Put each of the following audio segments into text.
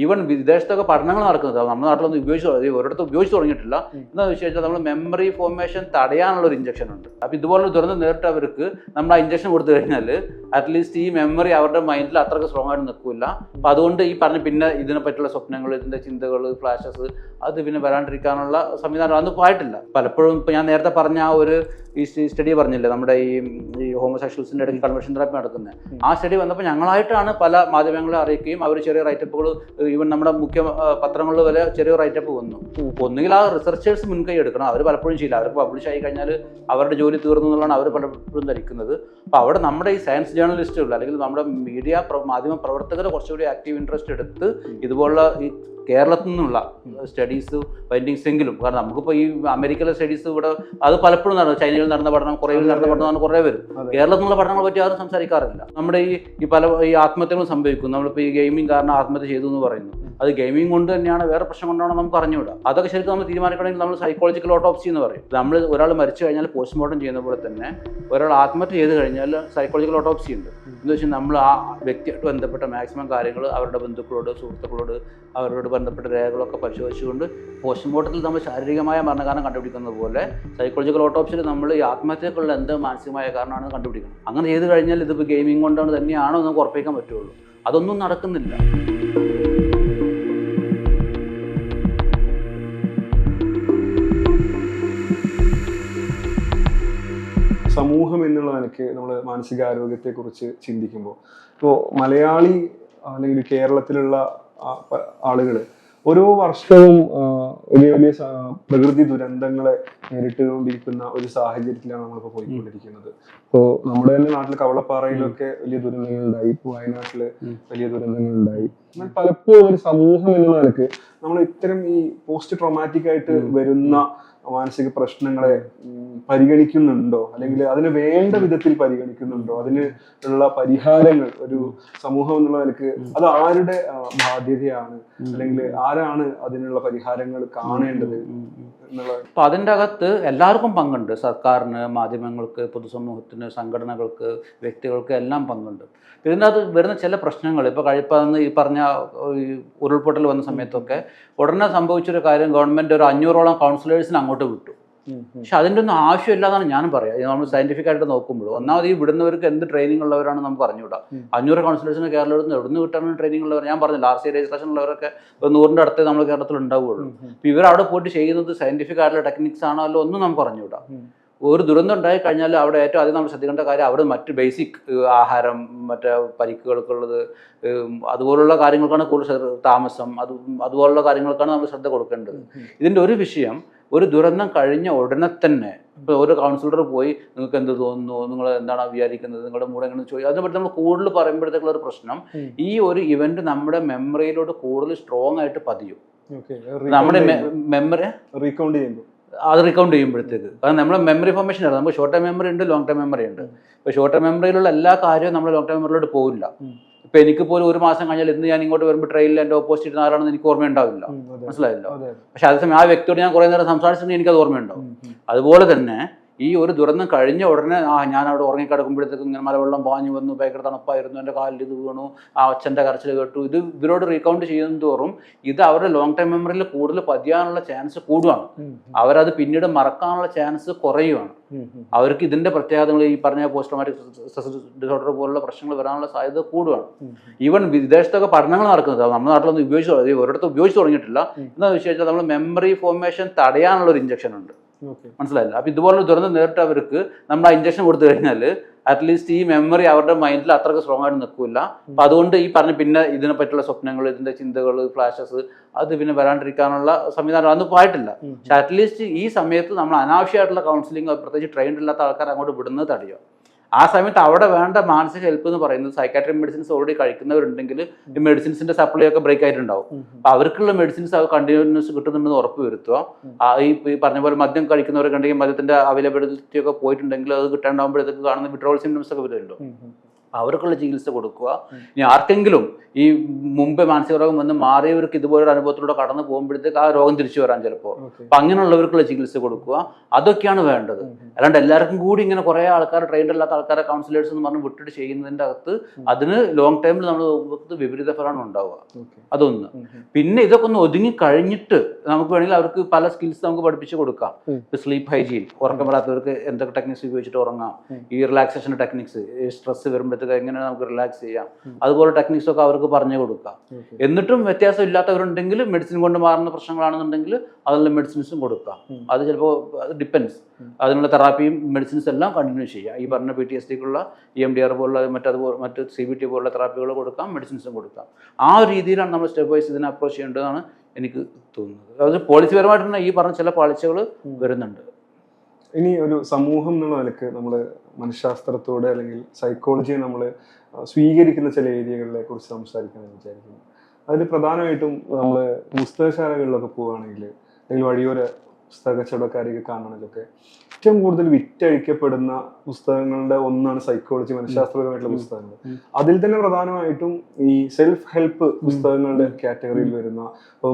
Even വിദേശത്തൊക്കെ പഠനങ്ങൾ നടക്കുന്നത്. നമ്മുടെ നാട്ടിലൊന്നും ഉപയോഗിച്ച് തുടങ്ങി- ഒരിടത്തും ഉപയോഗിച്ച് തുടങ്ങിയിട്ടില്ല. എന്താണെന്ന് വിശേഷിച്ചാൽ നമ്മൾ മെമ്മറി ഫോർമേഷൻ തടയാനുള്ള ഒരു ഇഞ്ചക്ഷൻ ഉണ്ട്. അപ്പോൾ ഇതുപോലെ തുറന്ന് നേരിട്ടവർക്ക് നമ്മൾ ആ ഇഞ്ചക്ഷൻ കൊടുത്തു കഴിഞ്ഞാൽ അറ്റ്ലീസ്റ്റ് ഈ മെമ്മറി അവരുടെ മൈൻഡിൽ അത്രയ്ക്ക് സ്ട്രോങ് ആയിട്ട് നിൽക്കില്ല അപ്പോൾ അതുകൊണ്ട് ഈ പറഞ്ഞ പിന്നെ ഇതിനെ പറ്റിയുള്ള സ്വപ്നങ്ങൾ ഇതിന്റെ ചിന്തകൾ ഫ്ലാഷസ് അത് പിന്നെ വരാണ്ടിരിക്കാനുള്ള സംവിധാനം അതൊന്നും ആയിട്ടില്ല. പലപ്പോഴും ഇപ്പോൾ ഞാൻ നേരത്തെ പറഞ്ഞ ആ ഒരു ഈ സ്റ്റഡി പറഞ്ഞില്ലേ നമ്മുടെ ഈ ഈ ഹോമോസെക്ഷൽസിന്റെ ഇടയ്ക്ക് കൺവെൻഷൻ തെറാപ്പി നടക്കുന്നത് ആ സ്റ്റഡി വന്നപ്പോൾ ഞങ്ങളായിട്ടാണ് പല മാധ്യമങ്ങളെ അറിയിക്കുകയും അവർ ചെറിയ റൈറ്റപ്പുകൾ ഈവൻ നമ്മുടെ മുഖ്യ പത്രങ്ങളിൽ വരെ ചെറിയ റൈറ്റപ്പ് വന്നു. ഒന്നുകിൽ ആ റിസർച്ചേഴ്സ് മുൻകൈ എടുക്കണം. അവർ പലപ്പോഴും ചെയ്യില്ല. അവർ പബ്ലിഷ് ആയി കഴിഞ്ഞാൽ അവരുടെ ജോലി തീർന്നു എന്നുള്ളതാണ് അവർ പലപ്പോഴും ധരിക്കുന്നത്. അപ്പോൾ അവിടെ നമ്മുടെ ഈ സയൻസ് ജേർണലിസ്റ്റുകൾ അല്ലെങ്കിൽ നമ്മുടെ മീഡിയ മാധ്യമ പ്രവർത്തകർ കുറച്ചുകൂടി ആക്റ്റീവ് ഇൻട്രസ്റ്റ് എടുത്ത് ഇതുപോലുള്ള ഈ കേരളത്തിൽ നിന്നുള്ള സ്റ്റഡീസ് ഫൈൻഡിങ്സ് എങ്കിലും. കാരണം നമുക്കിപ്പോൾ ഈ അമേരിക്കയിലെ സ്റ്റഡീസ് ഇവിടെ അത് പലപ്പോഴും നടന്നു. ചൈനയിൽ നടന്ന പഠനം കുറേയിൽ നടന്ന പഠനം കുറേ വരും. കേരളത്തിൽ നിന്നുള്ള പഠനങ്ങളെ പറ്റി ആരും സംസാരിക്കാറില്ല. നമ്മുടെ ഈ ഈ പല ഈ ആത്മഹത്യകളും സംഭവിക്കും നമ്മളിപ്പോൾ ഈ ഗെയിമിംഗ് കാരണം ആത്മഹത്യ ചെയ്തു എന്ന് പറയുന്നു. അത് ഗെയിമിംഗ് കൊണ്ട് തന്നെയാണ് വേറെ പ്രശ്നം കൊണ്ടാണോ നമുക്ക് അറിഞ്ഞുകൂടാ. അതൊക്കെ ശരിക്കും നമ്മൾ തീരുമാനിക്കണമെങ്കിൽ നമ്മൾ സൈക്കോളജിക്കൽ ഓട്ടോപ്സി എന്ന് പറയും. നമ്മൾ ഒരാൾ മരിച്ചു കഴിഞ്ഞാൽ പോസ്റ്റ്മോർട്ടം ചെയ്യുന്ന പോലെ തന്നെ ഒരാൾ ആത്മഹത്യ ചെയ്ത് കഴിഞ്ഞാൽ സൈക്കോളജിക്കൽ ഓട്ടോപ്സി ഉണ്ട്. എന്ന് വെച്ചാൽ നമ്മൾ ആ വ്യക്തിയായിട്ട് ബന്ധപ്പെട്ട മാക്സിമം കാര്യങ്ങൾ അവരുടെ ബന്ധുക്കളോട് സുഹൃത്തുക്കളോട് അവരോട് ബന്ധപ്പെട്ട രേഖകളൊക്കെ പരിശോധിച്ചുകൊണ്ട് പോസ്റ്റ്മോർട്ടത്തിൽ നമ്മൾ ശാരീരികമായ മരണകാരണം കണ്ടുപിടിക്കുന്നത് പോലെ സൈക്കോളജിക്കൽ ഓട്ടോപ്സിയിൽ നമ്മൾ ഈ ആത്മഹത്യക്കുള്ള എന്ത് മാനസികമായ കാരണമാണ് കണ്ടുപിടിക്കുന്നത് അങ്ങനെ ചെയ്ത് കഴിഞ്ഞാൽ ഇതിപ്പോൾ ഗെയിമിംഗ് കൊണ്ടാണ് തന്നെയാണോ എന്ന് ഉറപ്പിക്കാൻ പറ്റുള്ളൂ. അതൊന്നും നടക്കുന്നില്ല. സമൂഹം എന്നുള്ള നിലയ്ക്ക് നമ്മൾ മാനസികാരോഗ്യത്തെക്കുറിച്ച് ചിന്തിക്കുമ്പോൾ ഇപ്പോൾ മലയാളി അല്ലെങ്കിൽ കേരളത്തിലുള്ള ആളുകൾ ഓരോ വർഷവും വലിയ വലിയ പ്രകൃതി ദുരന്തങ്ങളെ നേരിട്ടുകൊണ്ടിരിക്കുന്ന ഒരു സാഹചര്യത്തിലാണ് നമ്മളിപ്പോൾ പോയിക്കൊണ്ടിരിക്കുന്നത്. ഇപ്പോൾ നമ്മുടെ തന്നെ നാട്ടിൽ കവളപ്പാറയിലൊക്കെ വലിയ ദുരന്തങ്ങൾ ഉണ്ടായി ഇപ്പോൾ വയനാട്ടിൽ വലിയ ദുരന്തങ്ങൾ ഉണ്ടായി എന്നാൽ പലപ്പോഴും ഒരു സമൂഹം എന്നുള്ള നിലയ്ക്ക് നമ്മൾ ഇത്തരം ഈ പോസ്റ്റ് ട്രോമാറ്റിക് ആയിട്ട് വരുന്ന മാനസിക പ്രശ്നങ്ങളെ പരിഗണിക്കുന്നുണ്ടോ? അല്ലെങ്കിൽ അതിന് വേണ്ട വിധത്തിൽ പരിഗണിക്കുന്നുണ്ടോ? അതിന് ഉള്ള പരിഹാരങ്ങൾ ഒരു സമൂഹം എന്നുള്ള നിലയ്ക്ക് അത് ആരുടെ ബാധ്യതയാണ്? അല്ലെങ്കിൽ ആരാണ് അതിനുള്ള പരിഹാരങ്ങൾ കാണേണ്ടത് അപ്പൊ അതിന്റെ അകത്ത് എല്ലാവർക്കും പങ്കുണ്ട്. സർക്കാരിന് മാധ്യമങ്ങൾക്ക് പൊതുസമൂഹത്തിന് സംഘടനകൾക്ക് വ്യക്തികൾക്ക് എല്ലാം പങ്കുണ്ട്. അത് വരുന്ന ചില പ്രശ്നങ്ങൾ ഇപ്പോൾ കഴിപ്പന്ന് ഈ പറഞ്ഞ ഉരുൾപൊട്ടൽ വന്ന സമയത്തൊക്കെ ഉടനെ സംഭവിച്ചൊരു കാര്യം ഗവൺമെന്റ് ഒരു അഞ്ഞൂറോളം കൗൺസിലേഴ്സിന് അങ്ങോട്ട് വിട്ടു. പക്ഷെ അതിന്റെ ഒന്നും ആവശ്യമില്ല എന്നാണ് ഞാൻ പറയാം നമ്മൾ സയന്റിഫിക് ആയിട്ട് നോക്കുമ്പോൾ ഒന്നാമത് ഈ വിടുന്നവർക്ക് എന്ത് ട്രെയിനിങ് ഉള്ളവരാണ് നമുക്ക് പറഞ്ഞുകൂടാ. ഉം. അഞ്ഞൂറ് കൗൺസിലേഴ്സിന് കേരളത്തിൽ നിന്ന് എവിടുന്ന് കിട്ടാൻ ട്രെയിനിങ് ഉള്ളവർ? ഞാൻ പറഞ്ഞില്ല ആർ സി രജിസ്ട്രേഷൻ ഉള്ളവരൊക്കെ ഒരു നൂറിന്റെ അടുത്തേ നമ്മൾ കേരളത്തിൽ ഉണ്ടാവുകയുള്ളൂ. ഇപ്പൊ ഇവർ അവിടെ പോയിട്ട് ചെയ്യുന്നത് സയന്റിഫിക് ആയിട്ടുള്ള ടെക്നിക്സ് ആണോ അല്ലോ ഒന്നും നമുക്ക് പറഞ്ഞുകൂടാ. ഉം. ഒരു ദുരന്തം ഉണ്ടായി കഴിഞ്ഞാൽ അവിടെ ഏറ്റവും ആദ്യം നമ്മൾ ശ്രദ്ധിക്കേണ്ട കാര്യം അവിടെ മറ്റ് ബേസിക് ആഹാരം മറ്റേ പരിക്കുകൾക്കുള്ളത് അതുപോലുള്ള കാര്യങ്ങൾക്കാണ് കൂടുതൽ താമസം അത് അതുപോലുള്ള കാര്യങ്ങൾക്കാണ് നമ്മൾ ശ്രദ്ധ കൊടുക്കേണ്ടത്. ഇതിന്റെ ഒരു വിഷയം ഒരു ദുരന്തം കഴിഞ്ഞ ഉടനെ തന്നെ ഇപ്പോൾ ഒരു കൗൺസിലർ പോയി നിങ്ങൾക്ക് എന്ത് തോന്നുന്നു? നിങ്ങൾ എന്താണ് വിചാരിക്കുന്നത്? നിങ്ങളുടെ മൂടെ എങ്ങനെ ചോദിച്ചു അതിനെ പറ്റി നമ്മൾ കൂടുതൽ പറയുമ്പോഴത്തേക്കുള്ള ഒരു പ്രശ്നം ഈ ഒരു ഇവന്റ് നമ്മുടെ മെമ്മറിയിലോട്ട് കൂടുതൽ സ്ട്രോങ് ആയിട്ട് പതിയും. നമ്മുടെ മെമ്മറി റീകൗണ്ട് ചെയ്യുമ്പോൾ. അത് റീകൗണ്ട് ചെയ്യുമ്പോഴത്തേക്ക്. കാരണം നമ്മുടെ മെമ്മറി ഫോർമേഷൻ ആണ് നമുക്ക് ഷോർട്ട് ടൈം മെമ്മറി ഉണ്ട് ലോങ് ടൈം മെമ്മറി ഉണ്ട് ഇപ്പോൾ ഷോർട്ട് ടൈം മെമ്മറിയിലുള്ള എല്ലാ കാര്യവും നമ്മുടെ ലോങ് ടൈം മെമ്മറിയിലോട്ട് പോകില്ല. ഇപ്പൊ എനിക്ക് പോലും ഒരു മാസം കഴിഞ്ഞാൽ ഇന്ന് ഞാൻ ഇങ്ങോട്ട് വരുമ്പോൾ ട്രെയിനിൽ എന്റെ ഓപ്പോസിറ്റ് ഇരുന്ന ആരാണെന്ന് എനിക്ക് ഓർമ്മയുണ്ടാവില്ല. മനസ്സിലായില്ല? പക്ഷെ അതേസമയം ആ വ്യക്തിയോട് ഞാൻ കുറെ നേരം സംസാരിച്ചിട്ടുണ്ടെങ്കിൽ എനിക്കത് ഓർമ്മയുണ്ടാവും. അതുപോലെ തന്നെ ഈ ഒരു ദുരന്തം കഴിഞ്ഞ ഉടനെ ആ ഞാൻ അവിടെ ഉറങ്ങിക്കിടക്കുമ്പോഴത്തേക്കും ഇങ്ങനെ മലവെള്ളം പാഞ്ഞു വന്നു ഭയങ്കര തണുപ്പായിരുന്നു എന്റെ കാലിൽ ഇത് വീണു ആ അച്ഛന്റെ കരച്ചിൽ കേട്ടു. ഇത് ഇവരോട് റീകൗണ്ട് ചെയ്യുന്ന തോറും ഇത് അവരുടെ ലോങ് ടൈം മെമ്മറിയിൽ കൂടുതൽ പതിയാനുള്ള ചാൻസ് കൂടുവാണ്. അവരത് പിന്നീട് മറക്കാനുള്ള ചാൻസ് കുറയുകയാണ് ഉം. അവർക്ക് ഇതിന്റെ പ്രത്യേകതകൾ ഈ പറഞ്ഞ പോസ്റ്റ് ട്രോമാറ്റിക് സ്ട്രെസ് ഡിസോർഡർ പോലുള്ള പ്രശ്നങ്ങൾ വരാനുള്ള സാധ്യത കൂടുകയാണ് ഈവൻ വിദേശത്തൊക്കെ പഠനങ്ങൾ നടക്കുന്നത് നമ്മുടെ നാട്ടിലൊന്നും ഉപയോഗിച്ച് ഒരിടത്ത് ഉപയോഗിച്ച് തുടങ്ങിയിട്ടില്ല. എന്താണെന്ന് വെച്ച് കഴിഞ്ഞാൽ നമ്മൾ മെമ്മറി ഫോർമേഷൻ തടയാനുള്ള ഒരു ഇഞ്ചക്ഷൻ ഉണ്ട്. മനസ്സിലായില്ല? അപ്പോൾ ഇതുപോലെ ദുരന്തം നേരിട്ട് അവർക്ക് നമ്മൾ ആ ഇഞ്ചക്ഷൻ കൊടുത്തു കഴിഞ്ഞാൽ അറ്റ്ലീസ്റ്റ് ഈ മെമ്മറി അവരുടെ മൈൻഡിൽ അത്രയ്ക്ക് സ്ട്രോങ് ആയിട്ട് നിൽക്കില്ല അപ്പം അതുകൊണ്ട് ഈ പറഞ്ഞ പിന്നെ ഇതിനെ പറ്റിയുള്ള സ്വപ്നങ്ങൾ ഇതിന്റെ ചിന്തകൾ ഫ്ലാഷസ് അത് പിന്നെ വരാണ്ടിരിക്കാനുള്ള സംവിധാനം അതൊന്നും പോയിട്ടില്ല. പക്ഷെ അറ്റ്ലീസ്റ്റ് ഈ സമയത്ത് നമ്മൾ അനാവശ്യമായിട്ടുള്ള കൗൺസിലിംഗ് പ്രത്യേകിച്ച് ട്രെയിൻഡ് ഇല്ലാത്ത ആൾക്കാർ അങ്ങോട്ട് വിടുന്നത് തടയുക. ആ സമയത്ത് അവിടെ വേണ്ട മാനസിക ഹെൽപ്പ് എന്ന് പറയുന്നത് സൈക്കാട്രിക് മെഡിസിൻസ് ഓൾറെഡി കഴിക്കുന്നവരുണ്ടെങ്കിൽ ഈ മെഡിസിൻസിന്റെ സപ്ലൈ ഒക്കെ ബ്രേക്ക് ആയിട്ടുണ്ടാവും. അപ്പൊ അവർക്കുള്ള മെഡിസിൻസ് അത് കണ്ടിന്യൂസ് കിട്ടുന്നുണ്ടെന്ന് ഉറപ്പ് വരുത്തുക. ഈ പറഞ്ഞ പോലെ മദ്യം കഴിക്കുന്നവരൊക്കെ ഉണ്ടെങ്കിൽ മദ്യത്തിന്റെ അവൈലബിലിറ്റി ഒക്കെ പോയിട്ടുണ്ടെങ്കിൽ അത് കിട്ടാണ്ടാവുമ്പോഴത്തേക്ക് കാണുന്ന വിഡ്രോൾ സിംറ്റംസ് ഒക്കെ വരുമല്ലോ. അവർക്കുള്ള ചികിത്സ കൊടുക്കുക. ഇനി ആർക്കെങ്കിലും ഈ മുമ്പ് മാനസിക രോഗം വന്ന് മാറിയവർക്ക് ഇതുപോലൊരു അനുഭവത്തിലൂടെ കടന്നു പോകുമ്പോഴത്തേക്ക് ആ രോഗം തിരിച്ചു വരാൻ ചിലപ്പോൾ. അപ്പൊ അങ്ങനെയുള്ളവർക്കുള്ള ചികിത്സ കൊടുക്കുക. അതൊക്കെയാണ് വേണ്ടത്. അല്ലാണ്ട് എല്ലാവർക്കും കൂടി ഇങ്ങനെ കുറേ ആൾക്കാർ ട്രെയിൻഡ് അല്ലാത്ത ആൾക്കാരെ കൗൺസിലേഴ്സ് എന്ന് പറഞ്ഞ് വിട്ടിട്ട് ചെയ്യുന്നതിന്റെ അകത്ത് അതിന് ലോങ് ടൈമിൽ നമ്മൾ നോക്കുന്നത് വിപരീത ഫലമാണ് ഉണ്ടാവുക. അതൊന്ന്. പിന്നെ ഇതൊക്കെ ഒന്ന് ഒതുങ്ങി കഴിഞ്ഞിട്ട് നമുക്ക് വേണമെങ്കിൽ അവർക്ക് പല സ്കിൽസ് നമുക്ക് പഠിപ്പിച്ചു കൊടുക്കാം. സ്ലീപ്പ് ഹൈജീൻ ഉറക്കം വരാത്തവർക്ക് എന്തൊക്കെ ടെക്നിക്സ് ഉപയോഗിച്ചിട്ട് ഉറങ്ങാം. ഈ റിലാക്സേഷൻ ടെക്നിക്സ് സ്ട്രെസ് സ്ട്രെസ് വരുമ്പോഴത്തേക്ക് എങ്ങനെ നമുക്ക് റിലാക്സ് ചെയ്യാം. അതുപോലെ ടെക്നിക്സ് ഒക്കെ അവർക്ക് പറഞ്ഞു കൊടുക്കാം. എന്നിട്ടും വ്യത്യാസം ഇല്ലാത്തവരുണ്ടെങ്കിൽ മെഡിസിൻ കൊണ്ട് മാറുന്ന പ്രശ്നങ്ങളാണെന്നുണ്ടെങ്കിൽ അതെല്ലാം മെഡിസിൻസും കൊടുക്കാം. അത് ചിലപ്പോൾ ഡിപ്പെൻസ്. അതിനുള്ള തെറാപ്പിയും മെഡിസിൻസ് എല്ലാം കണ്ടിന്യൂ ചെയ്യാം ഈ പറഞ്ഞ പി ടി എസ് ഡിക്കുള്ള ഇ എം ഡി ആർ പോലുള്ള മറ്റത് മറ്റ് സി ബി ടി പോലുള്ള തെറാപ്പികൾ കൊടുക്കാം മെഡിസിൻസും കൊടുക്കാം. ആ ഒരു രീതിയിലാണ് നമ്മൾ സ്റ്റെപ്പ് വൈസ് ഇതിനെ അപ്രോച്ച് ചെയ്യേണ്ടതാണ് എനിക്ക് തോന്നുന്നത്. അത് പോളിസി പരമായിട്ട് തന്നെ ഈ പറഞ്ഞ ചില പാളിച്ചകൾ വരുന്നുണ്ട്. ഇനി ഒരു സമൂഹം എന്നുള്ള നിലയ്ക്ക് നമ്മൾ മനഃശാസ്ത്രത്തോടെ അല്ലെങ്കിൽ സൈക്കോളജിയെ നമ്മൾ സ്വീകരിക്കുന്ന ചില ഏരിയകളെ കുറിച്ച് സംസാരിക്കാൻ വിചാരിക്കുന്നു. അതിൽ പ്രധാനമായിട്ടും നമ്മൾ പുസ്തകശാലകളിലൊക്കെ പോവുകയാണെങ്കിൽ അല്ലെങ്കിൽ വഴിയോര പുസ്തക കച്ചവടക്കാരെയൊക്കെ കാണുന്നതൊക്കെ ഏറ്റവും കൂടുതൽ വിറ്റഴിക്കപ്പെടുന്ന പുസ്തകങ്ങളുടെ ഒന്നാണ് സൈക്കോളജി മനഃശാസ്ത്രപരമായിട്ടുള്ള പുസ്തകങ്ങൾ. അതിൽ തന്നെ പ്രധാനമായിട്ടും ഈ സെൽഫ് ഹെൽപ്പ് പുസ്തകങ്ങളുടെ കാറ്റഗറിയിൽ വരുന്ന